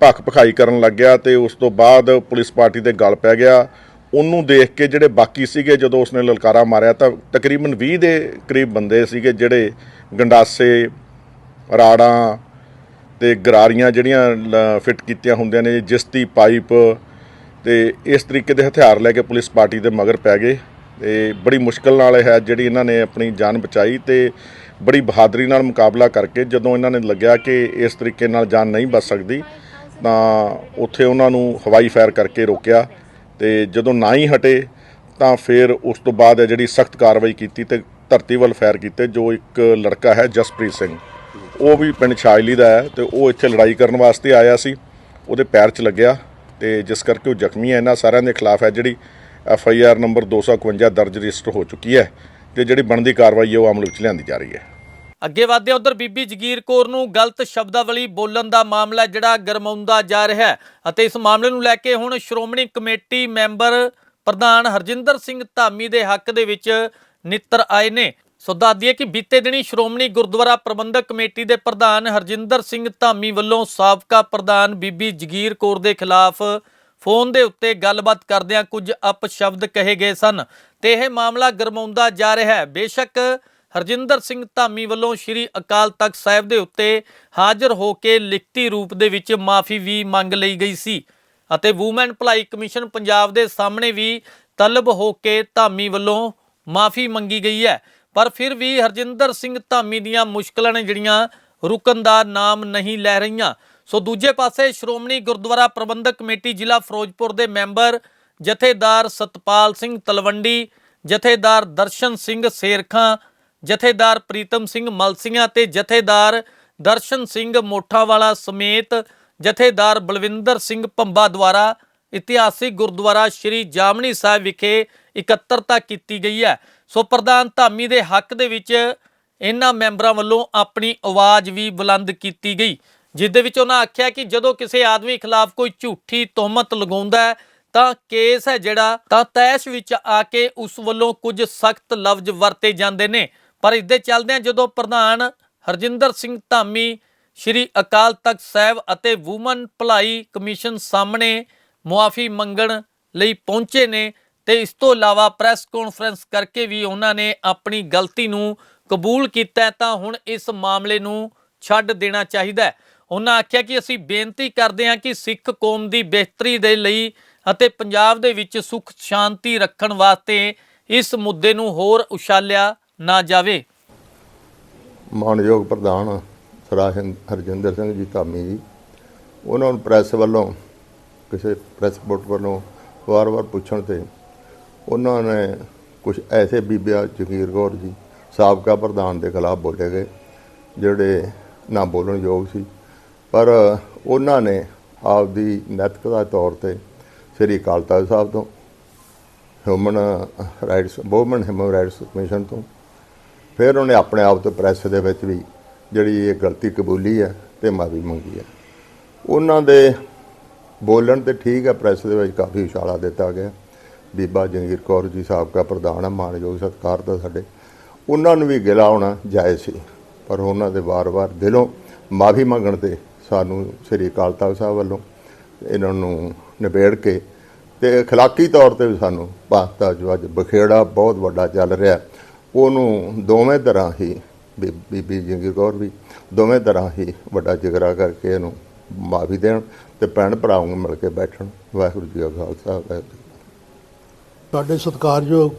ਭੱਖ ਭਖਾਈ ਕਰਨ ਲੱਗਿਆ ਤੇ ਉਸ ਤੋਂ ਬਾਅਦ ਪੁਲਿਸ ਪਾਰਟੀ ਦੇ ਗਲ ਪੈ ਗਿਆ। ਉਹਨੂੰ ਦੇਖ ਕੇ ਜਿਹੜੇ ਬਾਕੀ ਸੀਗੇ, ਜਦੋਂ ਉਸਨੇ ਲਲਕਾਰਾ ਮਾਰਿਆ ਤਾਂ ਤਕਰੀਬਨ 20 ਦੇ ਕਰੀਬ ਬੰਦੇ ਸੀਗੇ ਜਿਹੜੇ ਗੰਡਾਸੇ, ਰਾੜਾਂ ਤੇ ਗਰਾਰੀਆਂ ਜਿਹੜੀਆਂ ਫਿੱਟ ਕੀਤੀਆਂ ਹੁੰਦੀਆਂ ਨੇ, ਜਿਸਤੀ ਪਾਈਪ ਤੇ ਇਸ ਤਰੀਕੇ ਦੇ ਹਥਿਆਰ ਲੈ ਕੇ ਪੁਲਿਸ ਪਾਰਟੀ ਦੇ ਮਗਰ ਪੈ ਗਏ। ਤੇ ਬੜੀ ਮੁਸ਼ਕਲ ਨਾਲ ਇਹ ਹੈ ਜਿਹੜੀ ਇਹਨਾਂ ਨੇ ਆਪਣੀ ਜਾਨ ਬਚਾਈ ਤੇ ਬੜੀ ਬਹਾਦਰੀ ਨਾਲ ਮੁਕਾਬਲਾ ਕਰਕੇ ਜਦੋਂ ਇਹਨਾਂ ਨੇ ਲੱਗਿਆ ਕਿ ਇਸ ਤਰੀਕੇ ਨਾਲ ਜਾਨ ਨਹੀਂ ਬਚ ਸਕਦੀ ਤਾਂ ਉੱਥੇ ਉਹਨਾਂ ਨੂੰ ਹਵਾਈ ਫਾਇਰ ਕਰਕੇ ਰੋਕਿਆ ਤੇ ਜਦੋਂ ਨਾ ਹੀ ਹਟੇ ਤਾਂ ਫਿਰ ਉਸ ਤੋਂ ਬਾਅਦ ਹੈ ਜਿਹੜੀ ਸਖਤ ਕਾਰਵਾਈ ਕੀਤੀ ਤੇ ਧਰਤੀ ਵੱਲ ਫਾਇਰ ਕੀਤੇ, ਜੋ ਇੱਕ ਲੜਕਾ ਹੈ ਜਸਪ੍ਰੀਤ ਸਿੰਘ। ਉਹ ਵੀ ਪਿੰਡ ਛਾਜਲੀ ਦਾ ਹੈ ਤੇ ਉਹ ਇੱਥੇ ਲੜਾਈ ਕਰਨ ਵਾਸਤੇ ਆਇਆ ਸੀ। ਉਹਦੇ ਪੈਰ 'ਚ ਲੱਗਿਆ ਤੇ ਜਿਸ ਕਰਕੇ ਉਹ ਜ਼ਖਮੀ ਹੈ। ਇਹਨਾਂ ਸਾਰਿਆਂ ਦੇ ਖਿਲਾਫ ਹੈ ਜਿਹੜੀ ਐਫ ਆਈ ਆਰ ਨੰਬਰ 251 ਦਰਜ ਰਜਿਸਟਰ ਹੋ ਚੁੱਕੀ ਹੈ ਤੇ ਜਿਹੜੀ ਬਣਦੀ ਕਾਰਵਾਈ ਹੈ ਉਹ ਅਮਲ ਵਿੱਚ ਲਿਆਂਦੀ ਜਾ ਰਹੀ ਹੈ। ਅੱਗੇ ਵਧਦੇ ਉਧਰ, ਬੀਬੀ ਜਗੀਰ ਕੌਰ ਨੂੰ ਗਲਤ ਸ਼ਬਦਾਵਲੀ ਬੋਲਣ ਦਾ ਮਾਮਲਾ ਜਿਹੜਾ ਗਰਮਾਉਂਦਾ ਜਾ ਰਿਹਾ ਹੈ ਅਤੇ ਇਸ ਮਾਮਲੇ ਨੂੰ ਲੈ ਕੇ ਹੁਣ ਸ਼੍ਰੋਮਣੀ ਕਮੇਟੀ ਮੈਂਬਰ ਪ੍ਰਧਾਨ ਹਰਜਿੰਦਰ ਸਿੰਘ ਧਾਮੀ ਦੇ ਹੱਕ ਦੇ ਵਿੱਚ ਨਿੱਤਰ ਆਏ ਨੇ। ਸੋ ਦੱਸਦੀਏ ਕਿ ਬੀਤੇ ਦਿਨੀ ਸ਼੍ਰੋਮਣੀ ਗੁਰਦੁਆਰਾ ਪ੍ਰਬੰਧਕ ਕਮੇਟੀ ਦੇ ਪ੍ਰਧਾਨ ਹਰਜਿੰਦਰ ਸਿੰਘ ਧਾਮੀ ਵੱਲੋਂ ਸਾਬਕਾ ਪ੍ਰਧਾਨ ਬੀਬੀ ਜਗੀਰ ਕੌਰ ਦੇ ਖਿਲਾਫ ਫੋਨ ਦੇ ਉੱਤੇ ਗੱਲਬਾਤ ਕਰਦਿਆਂ ਕੁਝ ਅਪਸ਼ਬਦ ਕਹੇ ਗਏ ਸਨ ਤੇ ਇਹ ਮਾਮਲਾ ਗਰਮਾਉਂਦਾ ਜਾ ਰਿਹਾ ਹੈ। ਬੇਸ਼ੱਕ ਹਰਜਿੰਦਰ ਸਿੰਘ ਧਾਮੀ ਵੱਲੋਂ ਸ੍ਰੀ ਅਕਾਲ ਤਖਤ ਸਾਹਿਬ ਦੇ ਉੱਤੇ ਹਾਜ਼ਰ ਹੋ ਕੇ ਲਿਖਤੀ ਰੂਪ ਦੇ ਵਿੱਚ ਮਾਫੀ ਵੀ ਮੰਗ ਲਈ ਗਈ ਸੀ ਅਤੇ ਵੂਮੈਨ ਭਲਾਈ ਕਮਿਸ਼ਨ ਪੰਜਾਬ ਦੇ ਸਾਹਮਣੇ ਵੀ ਤਲਬ ਹੋ ਕੇ ਧਾਮੀ ਵੱਲੋਂ ਮਾਫੀ ਮੰਗੀ ਗਈ ਹੈ। ਪਰ ਫਿਰ ਵੀ ਹਰਜਿੰਦਰ ਸਿੰਘ ਧਾਮੀ ਦੀਆਂ ਮੁਸ਼ਕਲਾਂ ਨੇ ਜਿਹੜੀਆਂ ਰੁਕਣ ਦਾ ਨਾਮ ਨਹੀਂ ਲੈ ਰਹੀਆਂ। ਸੋ ਦੂਜੇ ਪਾਸੇ ਸ਼੍ਰੋਮਣੀ ਗੁਰਦੁਆਰਾ ਪ੍ਰਬੰਧਕ ਕਮੇਟੀ ਜ਼ਿਲ੍ਹਾ ਫਿਰੋਜ਼ਪੁਰ ਦੇ ਮੈਂਬਰ ਜਥੇਦਾਰ ਸਤਪਾਲ ਸਿੰਘ ਤਲਵੰਡੀ, ਜਥੇਦਾਰ ਦਰਸ਼ਨ ਸਿੰਘ ਸੇਰਖਾਂ ਜਥੇਦਾਰ ਪ੍ਰੀਤਮ ਸਿੰਘ ਮਲਸੀਆਂ ਤੇ ਜਥੇਦਾਰ ਦਰਸ਼ਨ ਸਿੰਘ ਮੋਠਾਵਾਲਾ ਸਮੇਤ ਜਥੇਦਾਰ ਬਲਵਿੰਦਰ ਸਿੰਘ ਭੰਬਾ ਦੁਆਰਾ ਇਤਿਹਾਸਿਕ ਗੁਰਦੁਆਰਾ ਸ਼੍ਰੀ ਜਾਮਣੀ ਸਾਹਿਬ ਵਿਖੇ ਇਕੱਤਰਤਾ ਕੀਤੀ ਗਈ ਹੈ। ਸੋ ਪ੍ਰਧਾਨ ਧਾਮੀ ਦੇ ਹੱਕ ਦੇ ਵਿੱਚ ਇਹਨਾਂ ਮੈਂਬਰਾਂ ਵੱਲੋਂ ਆਪਣੀ ਆਵਾਜ਼ ਵੀ ਬੁਲੰਦ ਕੀਤੀ ਗਈ ਜਿਸ ਦੇ ਵਿੱਚ ਉਹਨਾਂ ਆਖਿਆ ਕਿ ਜਦੋਂ ਕਿਸੇ ਆਦਮੀ ਖਿਲਾਫ ਕੋਈ ਝੂਠੀ ਤੋਹਮਤ ਲਗਾਉਂਦਾ ਹੈ, ਤਾਂ ਕੇਸ ਹੈ ਜਿਹੜਾ, ਤਾਂ ਤੈਸ਼ ਵਿੱਚ ਆ ਕੇ ਉਸ ਵੱਲੋਂ ਕੁਝ ਸਖਤ ਲਫ਼ਜ਼ ਵਰਤੇ ਜਾਂਦੇ ਨੇ। ਪਰ ਇਸ ਦੇ ਚੱਲਦਿਆਂ ਜਦੋਂ ਪ੍ਰਧਾਨ ਹਰਜਿੰਦਰ ਸਿੰਘ ਧਾਮੀ ਸ਼੍ਰੀ ਅਕਾਲ ਤਖਤ ਸਾਹਿਬ ਅਤੇ ਵੂਮਨ ਭਲਾਈ ਕਮਿਸ਼ਨ ਸਾਹਮਣੇ ਮੁਆਫੀ ਮੰਗਣ ਲਈ ਪਹੁੰਚੇ ਨੇ ਤੇ ਇਸ ਤੋਂ ਇਲਾਵਾ ਪ੍ਰੈਸ ਕਾਨਫਰੰਸ ਕਰਕੇ ਵੀ ਉਹਨਾਂ ਨੇ ਆਪਣੀ ਗਲਤੀ ਨੂੰ ਕਬੂਲ ਕੀਤਾ ਤਾਂ ਹੁਣ ਇਸ ਮਾਮਲੇ ਨੂੰ ਛੱਡ ਦੇਣਾ ਚਾਹੀਦਾ ਹੈ। ਉਹਨਾਂ ਆਖਿਆ ਕਿ ਅਸੀਂ ਬੇਨਤੀ ਕਰਦੇ ਹਾਂ ਕਿ ਸਿੱਖ ਕੌਮ ਦੀ ਬਿਹਤਰੀ ਦੇ ਲਈ ਅਤੇ ਪੰਜਾਬ ਦੇ ਵਿੱਚ ਸੁਖ, ਸ਼ਾਂਤੀ ਰੱਖਣ ਵਾਸਤੇ ਇਸ ਮੁੱਦੇ ਨੂੰ ਹੋਰ ਉਛਾਲਿਆ ਨਾ ਜਾਵੇ। ਮਾਨਯੋਗ ਪ੍ਰਧਾਨ ਸਰਾ ਹਰਜਿੰਦਰ ਸਿੰਘ ਜੀ ਧਾਮੀ ਜੀ, ਉਹਨਾਂ ਨੂੰ ਪ੍ਰੈਸ ਵੱਲੋਂ, ਕਿਸੇ ਪ੍ਰੈਸ ਰਿਪੋਰਟ ਵੱਲੋਂ ਵਾਰ-ਵਾਰ ਪੁੱਛਣ ਤੇ ਉਹਨਾਂ ਨੇ ਕੁਝ ਐਸੇ ਬੀਬੀਆ ਜਗੀਰ ਕੌਰ ਜੀ, ਸਾਬਕਾ ਪ੍ਰਧਾਨ ਦੇ ਖਿਲਾਫ ਬੋਲੇ ਗਏ, ਜਿਹੜੇ ਨਾ ਬੋਲਣ ਯੋਗ ਸੀ। ਪਰ ਉਹਨਾਂ ਨੇ ਆਪਦੀ ਨੈਤਿਕਤਾ ਤੌਰ ਤੇ ਸ੍ਰੀ ਅਕਾਲ ਤਖਤ ਸਾਹਿਬ ਤੋਂ human rights woman human rights commission ਤੋਂ ਫਿਰ ਉਹਨੇ ਆਪਣੇ ਆਪ ਤੋਂ ਪ੍ਰੈਸ ਦੇ ਵਿੱਚ ਵੀ ਜਿਹੜੀ ਇਹ ਗਲਤੀ ਕਬੂਲੀ ਹੈ ਤੇ ਮਾਫੀ ਮੰਗੀ ਹੈ ਉਹਨਾਂ ਦੇ ਬੋਲਣ ਤੇ ਠੀਕ ਹੈ ਪ੍ਰੈਸ ਦੇ ਵਿੱਚ ਕਾਫੀ ਉਛਾਲਾ ਦਿੱਤਾ ਗਿਆ ਬੀਬਾ ਜੰਗੀਰ ਕੌਰ ਜੀ ਸਾਬਕਾ ਪ੍ਰਧਾਨ ਹੈ ਮਾਨਯੋਗ ਸਤਿਕਾਰ ਦਾ ਸਾਡੇ ਉਹਨਾਂ ਨੂੰ ਵੀ ਗਿਲਾ ਹੋਣਾ ਜਾਇਜ਼ ਸੀ ਪਰ ਉਹਨਾਂ ਦੇ ਵਾਰ-ਵਾਰ ਦਿਲੋਂ ਮਾਫੀ ਮੰਗਣ ਤੇ ਸਾਨੂੰ ਸ੍ਰੀ ਅਕਾਲ ਤਖਤ ਸਾਹਿਬ ਵੱਲੋਂ ਇਹਨਾਂ ਨੂੰ ਨਿਬੇੜ ਕੇ ਤੇ اخلاقی ਤੌਰ ਤੇ ਵੀ ਸਾਨੂੰ ਪਾਸਤਾ ਜੋ ਅੱਜ ਬਖੇੜਾ ਬਹੁਤ ਵੱਡਾ ਚੱਲ ਰਿਹਾ ਉਹਨੂੰ ਦੋਵੇਂ ਤਰ੍ਹਾਂ ਹੀ, ਬੀ- ਬੀਬੀ ਜੰਗੀਰ ਕੌਰ ਵੀ ਦੋਵੇਂ ਤਰ੍ਹਾਂ ਹੀ ਵੱਡਾ ਜਿਗਰਾ ਕਰਕੇ ਇਹਨੂੰ ਮਾਫੀ ਦੇਣ ਤੇ ਭੈਣ ਭਰਾਵਾਂ ਨੂੰ ਮਿਲ ਕੇ ਬੈਠਣ। ਵਾਹਿਗੁਰੂ ਜੀ ਕਾ ਖਾਲਸਾ, ਵਾਹਿਗੁਰੂ ਜੀ ਸਾਡੇ ਸਤਿਕਾਰਯੋਗ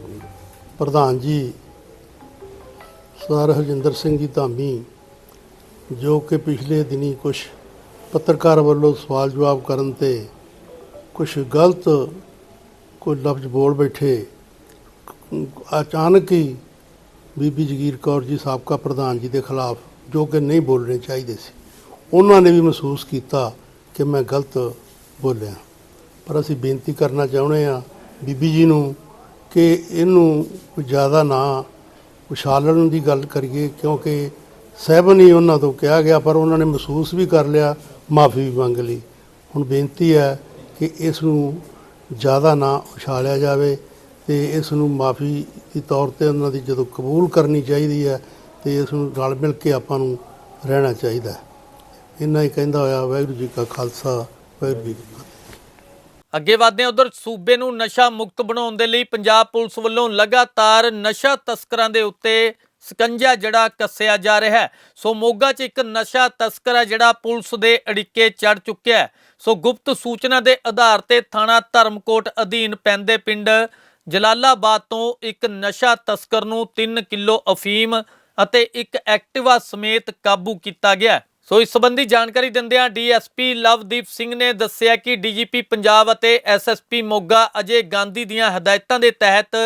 ਪ੍ਰਧਾਨ ਜੀ ਸਰਦਾਰ ਹਰਜਿੰਦਰ ਸਿੰਘ ਜੀ ਧਾਮੀ, ਜੋ ਕਿ ਪਿਛਲੇ ਦਿਨੀ ਕੁਝ ਪੱਤਰਕਾਰ ਵੱਲੋਂ ਸਵਾਲ ਜਵਾਬ ਕਰਨ ਤੇ ਕੁਝ ਗਲਤ ਕੋਈ ਲਫ਼ਜ਼ ਬੋਲ ਬੈਠੇ, ਅਚਾਨਕ ਹੀ ਬੀਬੀ ਜਗੀਰ ਕੌਰ ਜੀ, ਸਾਬਕਾ ਪ੍ਰਧਾਨ ਜੀ ਦੇ ਖਿਲਾਫ ਜੋ ਕਿ ਨਹੀਂ ਬੋਲਣੇ ਚਾਹੀਦੇ ਸੀ, ਉਹਨਾਂ ਨੇ ਵੀ ਮਹਿਸੂਸ ਕੀਤਾ ਕਿ ਮੈਂ ਗਲਤ ਬੋਲਿਆ। ਪਰ ਅਸੀਂ ਬੇਨਤੀ ਕਰਨਾ ਚਾਹੁੰਦੇ ਆ ਬੀਬੀ ਜੀ ਨੂੰ ਕਿ ਇਹਨੂੰ ਜ਼ਿਆਦਾ ਨਾ ਉਛਾਲਣ ਦੀ ਗੱਲ ਕਰੀਏ, ਕਿਉਂਕਿ ਸਹਿਬਨ ਹੀ ਉਹਨਾਂ ਤੋਂ ਕਿਹਾ ਗਿਆ, ਪਰ ਉਹਨਾਂ ਨੇ ਮਹਿਸੂਸ ਵੀ ਕਰ ਲਿਆ, ਮਾਫੀ ਵੀ ਮੰਗ ਲਈ। ਹੁਣ ਬੇਨਤੀ ਹੈ ਕਿ ਇਸ ਨੂੰ ਜ਼ਿਆਦਾ ਨਾ ਉਛਾਲਿਆ ਜਾਵੇ ਤੇ ਇਸ ਨੂੰ ਮਾਫੀ ਦੀ ਤੌਰ ਤੇ ਉਹਨਾਂ ਦੀ ਜਦੋਂ ਕਬੂਲ ਕਰਨੀ ਚਾਹੀਦੀ ਹੈ ਤੇ ਇਸ ਨੂੰ ਰਲ ਮਿਲ ਕੇ ਆਪਾਂ ਨੂੰ ਰਹਿਣਾ ਚਾਹੀਦਾ ਇੰਨਾ ਹੀ ਕਹਿੰਦਾ ਹੋਇਆ ਵਾਹਿਗੁਰੂ ਜੀ ਕਾ ਖਾਲਸਾ, ਵਾਹਿਗੁਰੂ ਜੀ ਕੀ ਅੱਗੇ ਵਧਦੇ ਹਾਂ ਉਧਰ ਸੂਬੇ ਨੂੰ ਨਸ਼ਾ ਮੁਕਤ ਬਣਾਉਣ ਦੇ ਲਈ ਪੰਜਾਬ ਪੁਲਿਸ ਵੱਲੋਂ ਲਗਾਤਾਰ ਨਸ਼ਾ ਤਸਕਰਾਂ ਦੇ ਉੱਤੇ ਸਕੰਜਾ ਜਿਹੜਾ ਕੱਸਿਆ ਜਾ ਰਿਹਾ ਹੈ। ਸੋ ਮੋਗਾ 'ਚ ਇੱਕ ਨਸ਼ਾ ਤਸਕਰ ਹੈ ਜਿਹੜਾ ਪੁਲਿਸ ਦੇ ਅੜਿੱਕੇ ਚੜ ਚੁੱਕਿਆ ਹੈ। ਸੋ ਗੁਪਤ ਸੂਚਨਾ ਦੇ ਆਧਾਰ ਤੇ ਥਾਣਾ ਧਰਮਕੋਟ ਅਧੀਨ ਪੈਂਦੇ ਪਿੰਡ ਜਲਾਲਾਬਾਦ ਤੋਂ ਇੱਕ ਨਸ਼ਾ ਤਸਕਰ ਨੂੰ 3 ਕਿਲੋ ਅਫੀਮ ਅਤੇ ਇੱਕ ਐਕਟਿਵਾ ਸਮੇਤ ਕਾਬੂ ਕੀਤਾ ਗਿਆ। ਸੋ ਇਸ ਸੰਬੰਧੀ ਜਾਣਕਾਰੀ ਦਿੰਦਿਆਂ ਡੀਐਸਪੀ ਲਵਦੀਪ ਸਿੰਘ ਨੇ ਦੱਸਿਆ ਕਿ ਡੀਜੀਪੀ ਪੰਜਾਬ ਅਤੇ ਐਸਐਸਪੀ ਮੋਗਾ ਅਜੇ ਗਾਂਧੀ ਦੀਆਂ ਹਦਾਇਤਾਂ ਦੇ ਤਹਿਤ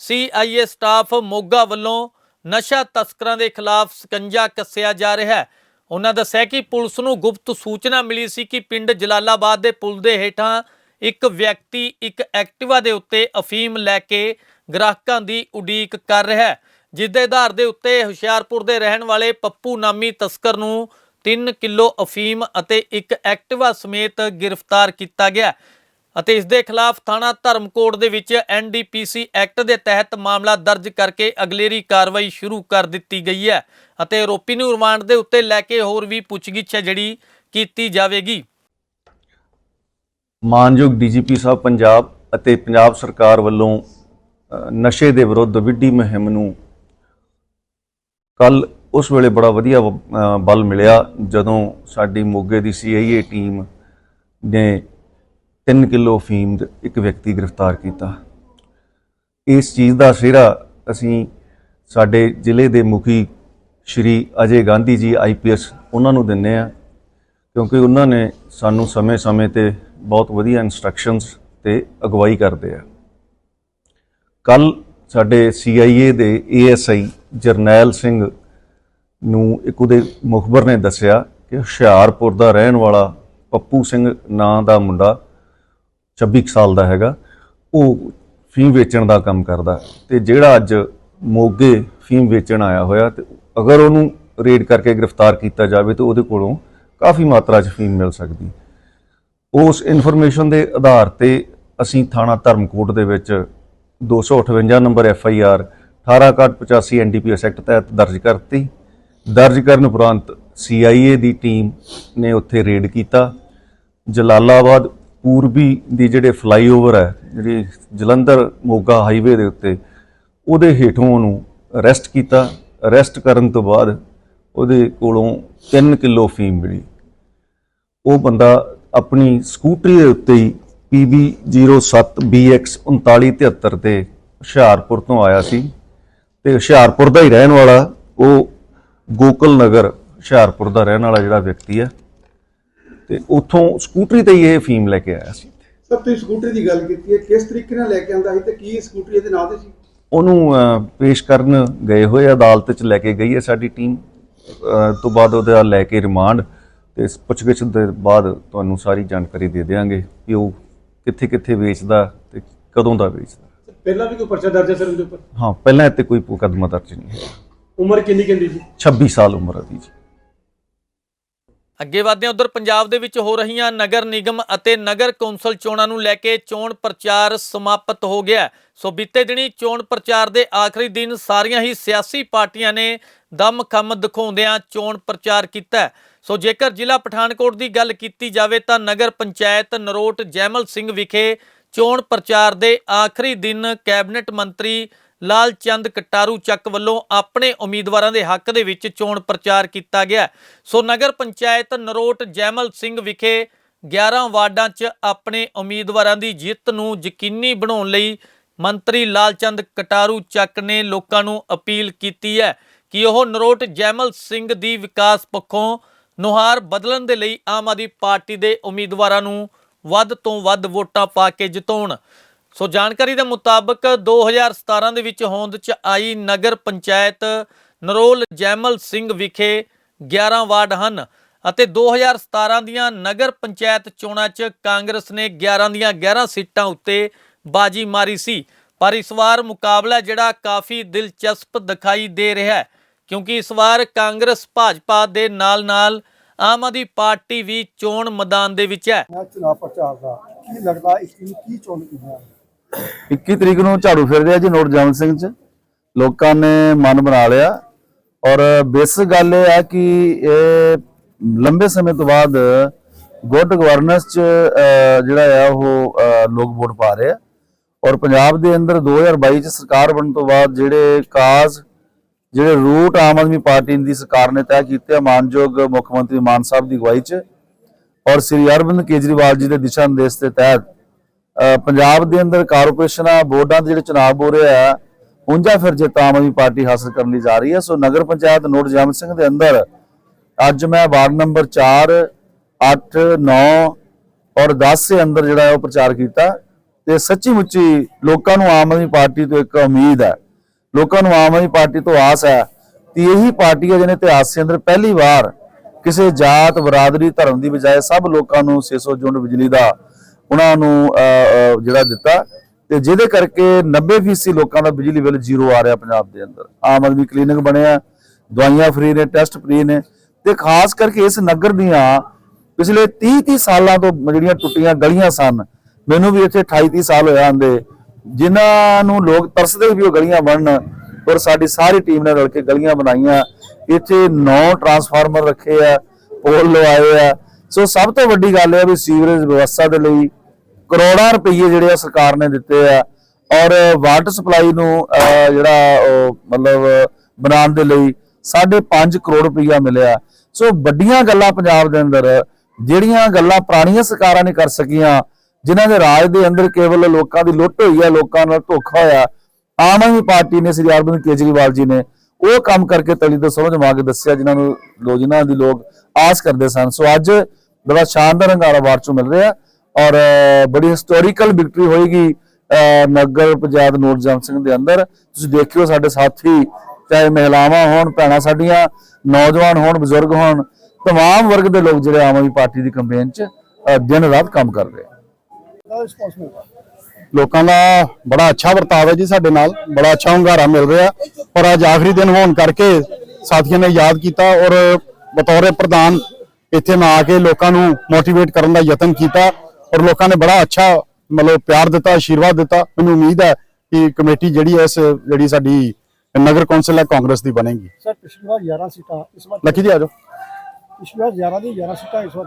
ਸੀਆਈਏ ਸਟਾਫ ਮੋਗਾ ਵੱਲੋਂ ਨਸ਼ਾ ਤਸਕਰਾਂ ਦੇ ਖਿਲਾਫ ਸਕੰਜਾ ਕੱਸਿਆ ਜਾ ਰਿਹਾ ਹੈ। ਉਹਨਾਂ ਦੱਸਿਆ ਕਿ ਪੁਲਿਸ ਨੂੰ ਗੁਪਤ ਸੂਚਨਾ ਮਿਲੀ ਸੀ ਕਿ ਪਿੰਡ ਜਲਾਲਾਬਾਦ ਦੇ ਪੁਲ ਦੇ ਹੇਠਾਂ ਇੱਕ ਵਿਅਕਤੀ ਇੱਕ ਐਕਟਿਵਾ ਦੇ ਉੱਤੇ ਅਫੀਮ ਲੈ ਕੇ ਗ੍ਰਾਹਕਾਂ ਦੀ ਉਡੀਕ ਕਰ ਰਿਹਾ ਹੈ, ਜਿਸ ਦੇ ਆਧਾਰ ਦੇ ਉੱਤੇ ਹੁਸ਼ਿਆਰਪੁਰ ਦੇ ਰਹਿਣ ਵਾਲੇ ਪੱਪੂ ਨਾਮੀ ਤਸਕਰ ਨੂੰ 3 ਕਿਲੋ ਅਫੀਮ ਅਤੇ ਇੱਕ ਐਕਟਿਵਾ ਸਮੇਤ ਗ੍ਰਿਫਤਾਰ ਕੀਤਾ ਗਿਆ ਅਤੇ ਇਸ ਦੇ ਖਿਲਾਫ ਥਾਣਾ ਧਰਮਕੋਟ ਦੇ ਵਿੱਚ ਐਨਡੀਪੀਸੀ ਐਕਟ ਦੇ ਤਹਿਤ ਮਾਮਲਾ ਦਰਜ ਕਰਕੇ ਅਗਲੇਰੀ ਕਾਰਵਾਈ ਸ਼ੁਰੂ ਕਰ ਦਿੱਤੀ ਗਈ ਹੈ ਅਤੇ ਆਰੋਪੀ ਨੂੰ ਰਿਮਾਂਡ ਦੇ ਉੱਤੇ ਲੈ ਕੇ ਹੋਰ ਵੀ ਪੁੱਛਗਿੱਛ ਹੈ ਜਿਹੜੀ ਕੀਤੀ ਜਾਵੇਗੀ। ਮਾਨਯੋਗ ਡੀਜੀਪੀ ਸਾਹਿਬ ਪੰਜਾਬ ਅਤੇ ਪੰਜਾਬ ਸਰਕਾਰ ਵੱਲੋਂ ਨਸ਼ੇ ਦੇ ਵਿਰੁੱਧ ਵਿੱਢੀ ਮੁਹਿੰਮ ਨੂੰ ਕੱਲ ਉਸ ਵੇਲੇ ਬੜਾ ਵਧੀਆ ਬਲ ਮਿਲਿਆ ਜਦੋਂ ਸਾਡੀ ਮੋਗੇ ਦੀ ਸੀਆਈਏ ਟੀਮ ਨੇ 3 ਕਿਲੋ ਫੀਮ ਇੱਕ ਵਿਅਕਤੀ ਗ੍ਰਿਫਤਾਰ ਕੀਤਾ। ਇਸ ਚੀਜ਼ ਦਾ ਸਿਹਰਾ ਅਸੀਂ ਸਾਡੇ ਜ਼ਿਲ੍ਹੇ ਦੇ ਮੁਖੀ ਸ਼੍ਰੀ ਅਜੇ ਗਾਂਧੀ ਜੀ ਆਈਪੀਐਸ ਉਹਨਾਂ ਨੂੰ ਦਿੰਨੇ ਆ ਕਿਉਂਕਿ ਉਹਨਾਂ ਨੇ ਸਾਨੂੰ ਸਮੇਂ-ਸਮੇਂ ਤੇ ਬਹੁਤ ਵਧੀਆ ਇਨਸਟਰਕਸ਼ਨਸ ਤੇ ਅਗਵਾਈ ਕਰਦੇ ਆ। ਕੱਲ ਸਾਡੇ ਸੀਆਈਏ ਦੇ ਏਐਸਆਈ ਜਰਨੈਲ ਸਿੰਘ ਨੂੰ ਇੱਕ ਉਹਦੇ ਮੁਖਬਰ ਨੇ ਦੱਸਿਆ ਕਿ ਹੁਸ਼ਿਆਰਪੁਰ ਦਾ ਰਹਿਣ ਵਾਲਾ ਪੱਪੂ ਸਿੰਘ ਨਾਂ ਦਾ ਮੁੰਡਾ 26 ਕੁ ਸਾਲ ਦਾ ਹੈਗਾ, ਉਹ ਫੀਮ ਵੇਚਣ ਦਾ ਕੰਮ ਕਰਦਾ ਤੇ ਜਿਹੜਾ ਅੱਜ ਮੋਗੇ ਫੀਮ ਵੇਚਣ ਆਇਆ ਹੋਇਆ ਤੇ ਅਗਰ ਉਹਨੂੰ ਰੇਡ ਕਰਕੇ ਗ੍ਰਿਫਤਾਰ ਕੀਤਾ ਜਾਵੇ ਤਾਂ ਉਹਦੇ ਕੋਲੋਂ ਕਾਫੀ ਮਾਤਰਾ 'ਚ ਫੀਮ ਮਿਲ ਸਕਦੀ। ਉਸ ਇਨਫੋਰਮੇਸ਼ਨ ਦੇ ਆਧਾਰ ਤੇ ਅਸੀਂ ਥਾਣਾ ਧਰਮਕੋਟ ਦੇ ਵਿੱਚ 258 number F I R 1885 NDPS act ਤਹਿਤ ਦਰਜ ਕਰਤੀ। ਦਰਜ ਕਰਨ ਉਪਰੰਤ ਸੀਆਈਏ ਦੀ ਟੀਮ ਨੇ ਉੱਥੇ ਰੇਡ ਕੀਤਾ। ਜਲਾਲਾਬਾਦ ਪੂਰਬੀ ਦੀ ਜਿਹੜੇ ਫਲਾਈਓਵਰ ਹੈ, ਜਿਹੜੀ ਜਲੰਧਰ ਮੋਗਾ ਹਾਈਵੇ ਦੇ ਉੱਤੇ, ਉਹਦੇ ਹੇਠੋਂ ਉਹਨੂੰ ਅਰੈਸਟ ਕੀਤਾ। ਅਰੈਸਟ ਕਰਨ ਤੋਂ ਬਾਅਦ ਉਹਦੇ ਕੋਲੋਂ 3 ਕਿਲੋ ਫੀਮ ਮਿਲੀ। ਉਹ ਬੰਦਾ ਆਪਣੀ ਸਕੂਟਰੀ ਦੇ ਉੱਤੇ ਹੀ PB07BX 3973 ਤੇ ਹੁਸ਼ਿਆਰਪੁਰ ਤੋਂ ਆਇਆ ਸੀ। ਤੇ ਹੁਸ਼ਿਆਰਪੁਰ ਦਾ ਹੀ ਰਹਿਣ ਵਾਲਾ ਉਹ ਗੋਕਲ ਨਗਰ ਹੁਸ਼ਿਆਰਪੁਰ ਦਾ ਰਹਿਣ ਵਾਲਾ ਜਿਹੜਾ ਵਿਅਕਤੀ ਹੈ। ਤੇ ਉੱਥੋਂ ਸਕੂਟਰੀ ਤੇ ਹੀ ਇਹ ਫੀਮ ਲੈ ਕੇ ਆਇਆ ਸੀ। ਸਰ ਤੁਸੀਂ ਸਕੂਟਰੀ ਦੀ ਗੱਲ ਕੀਤੀ ਹੈ। ਕਿਸ ਤਰੀਕੇ ਨਾਲ ਲੈ ਕੇ ਆਂਦਾ ਸੀ ਤੇ ਕੀ ਸਕੂਟਰੀ ਇਹਦੇ ਨਾਂ ਤੇ ਸੀ? ਉਹਨੂੰ ਪੇਸ਼ ਕਰਨ ਗਏ ਹੋਏ ਅਦਾਲਤ 'ਚ ਲੈ ਕੇ ਗਈ ਹੈ ਸਾਡੀ ਟੀਮ। ਤੋਂ ਬਾਅਦ ਉਹਦਾ ਲੈ ਕੇ ਰਿਮਾਂਡ। ਇਸ ਪੁੱਛਗਿੱਛ ਦੇ ਬਾਅਦ ਤੁਹਾਨੂੰ ਸਾਰੀ ਜਾਣਕਾਰੀ ਦੇ ਦੇਵਾਂਗੇ ਕਿ ਉਹ ਕਿੱਥੇ ਕਿੱਥੇ ਵੇਚਦਾ ਤੇ ਕਦੋਂ ਦਾ ਵੇਚਦਾ। ਪਹਿਲਾਂ ਵੀ ਕੋਈ ਪਰਚਾ ਦਰਜ ਹੈ ਸਰ ਉਹਦੇ ਉੱਪਰ? ਹਾਂ ਪਹਿਲਾਂ ਇੱਥੇ ਕੋਈ ਮੁਕੱਦਮਾ ਦਰਜ ਨਹੀਂ ਹੈ। ਉਮਰ ਕਿੰਨੀ ਕਹਿੰਦੀ ਸੀ? 26 ਸਾਲ ਉਮਰ ਹੈ ਜੀ। ਅੱਗੇ ਵਧਦੇ ਹਾਂ, ਉਧਰ ਪੰਜਾਬ ਦੇ ਵਿੱਚ ਹੋ ਰਹੀਆਂ ਨਗਰ ਨਿਗਮ ਅਤੇ ਨਗਰ ਕੌਂਸਲ ਚੋਣਾਂ ਨੂੰ ਲੈ ਕੇ ਚੋਣ ਪ੍ਰਚਾਰ ਸਮਾਪਤ ਹੋ ਗਿਆ ਸੋ ਬੀਤੇ ਦਿਨੀ ਚੋਣ ਪ੍ਰਚਾਰ ਦੇ ਆਖਰੀ ਦਿਨ ਸਾਰੀਆਂ ਹੀ ਸਿਆਸੀ ਪਾਰਟੀਆਂ ਨੇ ਦਮਖਮ ਦਿਖਾਉਂਦਿਆਂ ਚੋਣ ਪ੍ਰਚਾਰ ਕੀਤਾ ਸੋ ਜੇਕਰ ਜ਼ਿਲ੍ਹਾ ਪਠਾਨਕੋਟ ਦੀ ਗੱਲ ਕੀਤੀ ਜਾਵੇ ਤਾਂ ਨਗਰ ਪੰਚਾਇਤ ਨਰੋਟ ਜੈਮਲ ਸਿੰਘ ਵਿਖੇ ਚੋਣ ਪ੍ਰਚਾਰ ਦੇ ਆਖਰੀ ਦਿਨ ਕੈਬਨਿਟ ਮੰਤਰੀ ਲਾਲ ਚੰਦ ਕਟਾਰੂ ਚੱਕ ਵੱਲੋਂ ਆਪਣੇ ਉਮੀਦਵਾਰਾਂ ਦੇ ਹੱਕ ਦੇ ਵਿੱਚ ਚੋਣ ਪ੍ਰਚਾਰ ਕੀਤਾ ਗਿਆ। ਸੋ ਨਗਰ ਪੰਚਾਇਤ ਨਰੋਟ ਜੈਮਲ ਸਿੰਘ ਵਿਖੇ 11 ਵਾਰਡਾਂ 'ਚ ਆਪਣੇ ਉਮੀਦਵਾਰਾਂ ਦੀ ਜਿੱਤ ਨੂੰ ਯਕੀਨੀ ਬਣਾਉਣ ਲਈ ਮੰਤਰੀ ਲਾਲਚੰਦ ਕਟਾਰੂ ਚੱਕ ਨੇ ਲੋਕਾਂ ਨੂੰ ਅਪੀਲ ਕੀਤੀ ਹੈ ਕਿ ਉਹ ਨਰੋਟ ਜੈਮਲ ਸਿੰਘ ਦੀ ਵਿਕਾਸ ਪੱਖੋਂ ਨੁਹਾਰ ਬਦਲਣ ਦੇ ਲਈ ਆਮ ਆਦਮੀ ਪਾਰਟੀ ਦੇ ਉਮੀਦਵਾਰਾਂ ਨੂੰ ਵੱਧ ਤੋਂ ਵੱਧ ਵੋਟਾਂ ਪਾ ਕੇ ਜਿਤਾਉਣ। ਸੋ ਜਾਣਕਾਰੀ ਦੇ ਮੁਤਾਬਕ 2017 ਦੇ ਵਿੱਚ ਹੋਂਦ 'ਚ ਆਈ ਨਗਰ ਪੰਚਾਇਤ ਨਰੋਲ ਜੈਮਲ ਸਿੰਘ ਵਿਖੇ 11 ਵਾਰਡ ਹਨ ਅਤੇ 2017 ਦੀਆਂ ਨਗਰ ਪੰਚਾਇਤ ਚੋਣਾਂ 'ਚ ਕਾਂਗਰਸ ਨੇ 11 ਦੀਆਂ 11 ਸੀਟਾਂ ਉੱਤੇ ਬਾਜੀ ਮਾਰੀ ਸੀ। ਪਰ ਇਸ ਵਾਰ ਮੁਕਾਬਲਾ ਜਿਹੜਾ ਕਾਫੀ ਦਿਲਚਸਪ ਦਿਖਾਈ ਦੇ ਰਿਹਾ ਹੈ, ਕਿਉਂਕਿ ਇਸ ਵਾਰ ਕਾਂਗਰਸ ਭਾਜਪਾ ਦੇ ਨਾਲ-ਨਾਲ ਆਮ ਆਦਮੀ ਪਾਰਟੀ ਵੀ ਚੋਣ ਮੈਦਾਨ ਦੇ ਵਿੱਚ ਹੈ। ਮੈਂ ਪ੍ਰਚਾਰ ਦਾ ਕੀ ਲੱਗਦਾ, ਇਸ ਦੀ ਕੀ ਚੋਣ ਕੀਤੀ ਹੈ 21 ਤਰੀਕ ਨੂੰ ਝਾੜੂ ਫਿਰ ਰਿਹਾ ਜੀ ਨੋਟ ਜਮਨ ਸਿੰਘ ਚ। ਲੋਕਾਂ ਨੇ ਮਨ ਬਣਾ ਲਿਆ। ਔਰ ਬੇਸਿਕ ਗੱਲ ਇਹ ਆ ਕਿ ਇਹ ਲੰਬੇ ਸਮੇਂ ਤੋਂ ਬਾਅਦ ਗੁੱਡ ਗਵਰਨੈਂਸ ਚ ਜਿਹੜਾ ਆ ਉਹ ਲੋਕ ਵੋਟ ਪਾ ਰਹੇ ਆ। ਔਰ ਪੰਜਾਬ ਦੇ ਅੰਦਰ 2022 ਚ ਸਰਕਾਰ ਬਣਨ ਤੋਂ ਬਾਅਦ ਜਿਹੜੇ ਕਾਜ਼, ਜਿਹੜੇ ਰੂਟ ਆਮ ਆਦਮੀ ਪਾਰਟੀ ਦੀ ਸਰਕਾਰ ਨੇ ਤੈਅ ਕੀਤੇ ਆ, ਮਾਨਯੋਗ ਮੁੱਖ ਮੰਤਰੀ ਮਾਨ ਸਾਹਿਬ ਦੀ ਅਗਵਾਈ ਚ। ਔਰ ਸ੍ਰੀ ਅਰਵਿੰਦ ਕੇਜਰੀਵਾਲ ਜੀ ਦੇ ਦਿਸ਼ਾ ਨਿਰਦੇਸ਼ ਦੇ ਤਹਿਤ ਪੰਜਾਬ ਦੇ ਅੰਦਰ ਕਾਰਪੋਰੇਸ਼ਨਾਂ ਬੋਰਡਾਂ ਦੇ ਜਿਹੜੇ ਚੁਣਾਵ ਹੋ ਰਹੇ ਆ, ਉਂਝਾ ਫਿਰ ਜਿੱਤ ਆਮ ਆਦਮੀ ਪਾਰਟੀ ਹਾਸਲ ਕਰਨ ਲਈ ਜਾ ਰਹੀ ਹੈ। ਸੋ ਨਗਰ ਪੰਚਾਇਤ ਨੋਟ ਜਮਨ ਸਿੰਘ ਦੇ ਅੰਦਰ ਅੱਜ ਮੈਂ ਵਾਰਡ ਨੰਬਰ 4 8 9 ਔਰ 10 ਦੇ ਅੰਦਰ ਜਿਹੜਾ ਉਹ ਪ੍ਰਚਾਰ ਕੀਤਾ ਤੇ ਸੱਚੀ ਮੁੱਚੀ ਲੋਕਾਂ ਨੂੰ ਆਮ ਆਦਮੀ ਪਾਰਟੀ ਤੋਂ ਇੱਕ ਉਮੀਦ ਹੈ। ਲੋਕਾਂ ਨੂੰ ਆਮ ਆਦਮੀ ਪਾਰਟੀ ਤੋਂ ਆਸ ਹੈ ਕਿ ਇਹੀ ਪਾਰਟੀ ਹੈ ਜਿਹਨੇ ਇਤਿਹਾਸ ਦੇ ਅੰਦਰ ਪਹਿਲੀ ਵਾਰ ਕਿਸੇ ਜਾਤ ਬਰਾਦਰੀ ਧਰਮ ਦੀ ਬਜਾਏ ਸਭ ਲੋਕਾਂ ਨੂੰ 600 ਯੂਨਿਟ ਬਿਜਲੀ ਦਾ ਉਹਨਾਂ ਨੂੰ ਜਿਹੜਾ ਦਿੱਤਾ। ਤੇ ਜਿਹਦੇ ਕਰਕੇ 90% ਲੋਕਾਂ ਦਾ ਬਿਜਲੀ ਬਿੱਲ ਜ਼ੀਰੋ ਆ ਰਿਹਾ ਪੰਜਾਬ ਦੇ ਅੰਦਰ। ਆਮ ਆਦਮੀ ਕਲੀਨਿਕ ਬਣਿਆ ਦਵਾਈਆਂ ਫ੍ਰੀ ਨੇ, ਟੈਸਟ ਫ੍ਰੀ ਨੇ। ਤੇ ਖਾਸ ਕਰਕੇ ਇਸ ਨਗਰ ਦੀਆਂ ਪਿਛਲੇ 30 30 ਸਾਲਾਂ ਤੋਂ ਜਿਹੜੀਆਂ ਟੁੱਟੀਆਂ ਗਲੀਆਂ ਸਨ, ਮੈਨੂੰ ਵੀ ਇੱਥੇ 28 30 ਸਾਲ ਹੋਇਆ ਆਂਦੇ ਜਿਨ੍ਹਾਂ ਨੂੰ ਲੋਕ ਤਰਸਦੇ ਵੀ ਉਹ ਗਲੀਆਂ ਬਣਨ ਪਰ ਸਾਡੀ ਸਾਰੀ ਟੀਮ ਨੇ ਰਲ ਕੇ ਗਲੀਆਂ ਬਣਾਈਆਂ। ਇੱਥੇ 9 ਟਰਾਂਸਫਾਰਮਰ ਰੱਖੇ ਆ, ਪੋਲ ਲਵਾਏ ਆ। ਸੋ ਸਭ ਤੋਂ ਵੱਡੀ ਗੱਲ ਹੈ ਵੀ ਸੀਵਰੇਜ ਵਿਵਸਥਾ ਦੇ ਲਈ ਕਰੋੜਾਂ ਰੁਪਏ ਜਿਹੜੇ ਆ ਸਰਕਾਰ ਨੇ ਦਿੱਤੇ ਆ ਔਰ ਵਾਟਰ ਸਪਲਾਈ ਨੂੰ ਜਿਹੜਾ ਉਹ ਮਤਲਬ ਬਣਾਉਣ ਦੇ ਲਈ 5.5 ਕਰੋੜ ਰੁਪਈਆ ਮਿਲਿਆ। ਸੋ ਵੱਡੀਆਂ ਗੱਲਾਂ ਪੰਜਾਬ ਦੇ ਅੰਦਰ, ਜਿਹੜੀਆਂ ਗੱਲਾਂ ਪੁਰਾਣੀਆਂ ਸਰਕਾਰਾਂ ਨੇ ਕਰ ਸਕੀਆਂ, ਜਿਨ੍ਹਾਂ ਦੇ ਰਾਜ ਦੇ ਅੰਦਰ ਕੇਵਲ ਲੋਕਾਂ ਦੀ ਲੁੱਟ ਹੋਈ ਹੈ ਲੋਕਾਂ ਨਾਲ ਧੋਖਾ ਹੋਇਆ, ਆਮ ਆਦਮੀ ਪਾਰਟੀ ਨੇ ਸ੍ਰੀ ਅਰਵਿੰਦ ਕੇਜਰੀਵਾਲ ਜੀ ਨੇ ਉਹ ਕੰਮ ਕਰਕੇ ਤਲੀ ਤੋਂ ਸਮਝ ਮਾ ਕੇ ਦੱਸਿਆ, ਜਿਨ੍ਹਾਂ ਨੂੰ ਲੋ ਦੀ ਲੋਕ ਆਸ ਕਰਦੇ ਸਨ। ਸੋ ਅੱਜ ਬੜਾ ਸ਼ਾਨਦਾਰ ਹੰਗਾਰਾ ਵਾਰ ਚੋਂ ਮਿਲ ਰਿਹਾ। ਔਰ ਅਹ, ਬੜੀ ਹਿਸਟੋਰੀਕਲ ਵਿਕਟਰੀ ਹੋਏਗੀ ਅਹ, ਨਗਰ ਪੰਚਾਇਤ ਨੋਟ ਜਮ ਸਿੰਘ ਦੇ ਅੰਦਰ ਤੁਸੀਂ ਦੇਖਿਓ ਸਾਡੇ ਸਾਥੀ ਚਾਹੇ ਮਹਿਲਾਵਾਂ ਹੋਣ ਭੈਣਾਂ ਸਾਡੀਆਂ ਨੌਜਵਾਨ ਹੋਣ ਬਜ਼ੁਰਗ ਹੋਣ तमाम ਵਰਗ ਦੇ ਲੋਕ ਜਿਹੜੇ ਆਮ ਆਦਮੀ ਪਾਰਟੀ ਦੀ ਕੈਂਪੇਨ 'ਚ ਅਹ, ਦਿਨ ਰਾਤ ਕੰਮ ਕਰ ਰਹੇ ਆ ਰਿਸਪੌਂਸ ਮਿਲਦਾ ਲੋਕਾਂ ਦਾ ਬੜਾ ਅੱਛਾ ਵਰਤਾਵ ਹੈ ਜੀ ਸਾਡੇ ਨਾਲ ਬੜਾ ਅੱਛਾ ਹੁੰਗਾਰਾ ਮਿਲ ਰਿਹਾ ਪਰ ਅੱਜ ਆਖਰੀ ਦਿਨ ਹੋਣ ਕਰਕੇ ਸਾਥੀਆਂ ਨੇ ਯਾਦ ਕੀਤਾ ਔਰ ਬਤੌਰ ਪ੍ਰਧਾਨ ਇੱਥੇ ਮੈਂ ਆ ਕੇ ਲੋਕਾਂ ਨੂੰ ਮੋਟੀਵੇਟ ਕਰਨ ਦਾ ਯਤਨ ਕੀਤਾ ਔਰ ਲੋਕਾਂ ਨੇ ਬੜਾ ਅੱਛਾ ਮਤਲਬ ਪਿਆਰ ਦਿੱਤਾ ਆਸ਼ੀਰਵਾਦ ਦਿੱਤਾ। ਮੈਨੂੰ ਉਮੀਦ ਹੈ ਕਿ ਕਮੇਟੀ ਜਿਹੜੀ ਹੈ ਇਸ ਜਿਹੜੀ ਸਾਡੀ ਨਗਰ ਕੌਂਸਲ ਹੈ ਕਾਂਗਰਸ ਦੀ ਬਣੇਗੀ। ਸਰ ਪਿਛਲੀ ਵਾਰ 11 ਸੀਟਾਂ ਇਸ ਵਾਰ ਲੱਕੀ ਜੀ ਆ ਜਾਓ। ਪਿਛਲੀ ਵਾਰ 11 ਦੀ 11 ਸੀਟਾਂ ਇਸ ਵਾਰ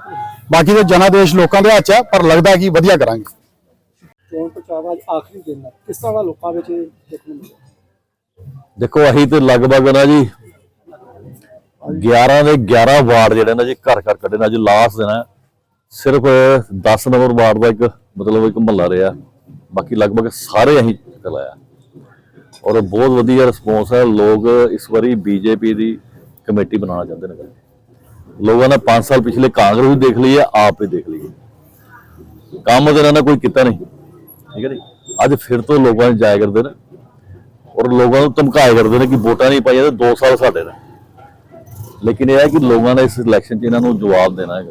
ਬਾਕੀ ਦੇ ਜਨਾਦੇਸ਼ ਲੋਕਾਂ ਦੇ ਹੱਥ ਹੈ ਪਰ ਲੱਗਦਾ ਕਿ ਵਧੀਆ ਕਰਾਂਗੇ। ਚੋਣ ਪ੍ਰਚਾਰ ਅੱਜ ਆਖਰੀ ਦਿਨ ਹੈ। ਕਿਸ ਤਰ੍ਹਾਂ ਲੋਕਾਂ ਵਿੱਚ ਦੇਖਣ ਨੂੰ ਮਿਲਿਆ? ਦੇਖੋ ਅਸੀਂ ਤੇ ਲਗਭਗ ਨਾ ਜੀ 11 ਦੇ 11 ਵਾਰਡ ਜਿਹੜੇ ਨੇ ਜੀ ਘਰ ਘਰ ਕੱਢੇ ਨੇ। ਅੱਜ ਲਾਸਟ ਦਿਨ ਹੈ। ਸਿਰਫ 10 ਨੰਬਰ ਵਾਰਡ ਦਾ ਇੱਕ ਮਤਲਬ ਇੱਕ ਮਹੱਲਾ ਰਿਹਾ। ਬਾਕੀ ਲਗਭਗ ਸਾਰੇ ਅਸੀਂ ਚਲਾਇਆ ਔਰ ਬਹੁਤ ਵਧੀਆ ਰਿਸਪੌਂਸ ਹੈ ਲੋਕ ਇਸ ਵਾਰੀ ਬੀਜੇਪੀ ਦੀ ਕਮੇਟੀ ਬਣਾਉਣਾ ਚਾਹੁੰਦੇ ਨੇ। ਲੋਕਾਂ ਨੇ 5 ਸਾਲ ਪਿਛਲੇ ਕਾਂਗਰਸ ਵੀ ਦੇਖ ਲਈ ਹੈ, ਆਪ ਵੀ ਦੇਖ ਲਈ ਹੈ। ਕੰਮ ਤਾਂ ਇਹਨਾਂ ਨੇ ਕੋਈ ਕੀਤਾ ਨਹੀਂ। ਠੀਕ ਹੈ ਜੀ? ਅੱਜ ਫਿਰ ਤੋਂ ਲੋਕਾਂ ਨੇ ਜਾਇਆ ਕਰਦੇ ਨੇ। ਔਰ ਲੋਕਾਂ ਨੂੰ ਧਮਕਾਏ ਕਰਦੇ ਨੇ ਕਿ ਵੋਟਾਂ ਨਹੀਂ ਪਾਈਆਂ ਤੇ 2 ਸਾਲ ਸਾਡੇ ਨੇ। ਲੇਕਿਨ ਇਹ ਹੈ ਕਿ ਲੋਕਾਂ ਨੇ ਇਸ ਇਲੈਕਸ਼ਨ 'ਚ ਇਹਨਾਂ ਨੂੰ ਜਵਾਬ ਦੇਣਾ ਹੈ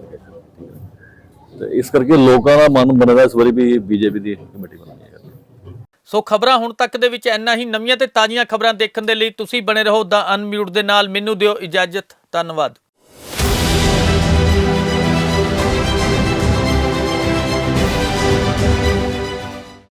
ਤੇ ਇਸ ਕਰਕੇ ਲੋਕਾਂ ਦਾ ਮਨ ਬਣਦਾ ਇਸ ਵਾਰੀ ਵੀ ਬੀਜੇਪੀ ਦੀ ਕਮੇਟੀ ਬਣਾਉਣੀ ਹੈ। ਸੋ ਖਬਰਾਂ ਹੁਣ ਤੱਕ ਦੇ ਵਿੱਚ ਇੰਨਾ ਹੀ। ਨਵੀਆਂ ਤੇ ਤਾਜ਼ੀਆਂ ਖਬਰਾਂ ਦੇਖਣ ਦੇ ਲਈ ਤੁਸੀਂ ਬਣੇ ਰਹੋ ਦਾ ਅਨਮਿਊਟ ਦੇ ਨਾਲ। ਮੈਨੂੰ ਦਿਓ ਇਜਾਜ਼ਤ। ਧੰਨਵਾਦ।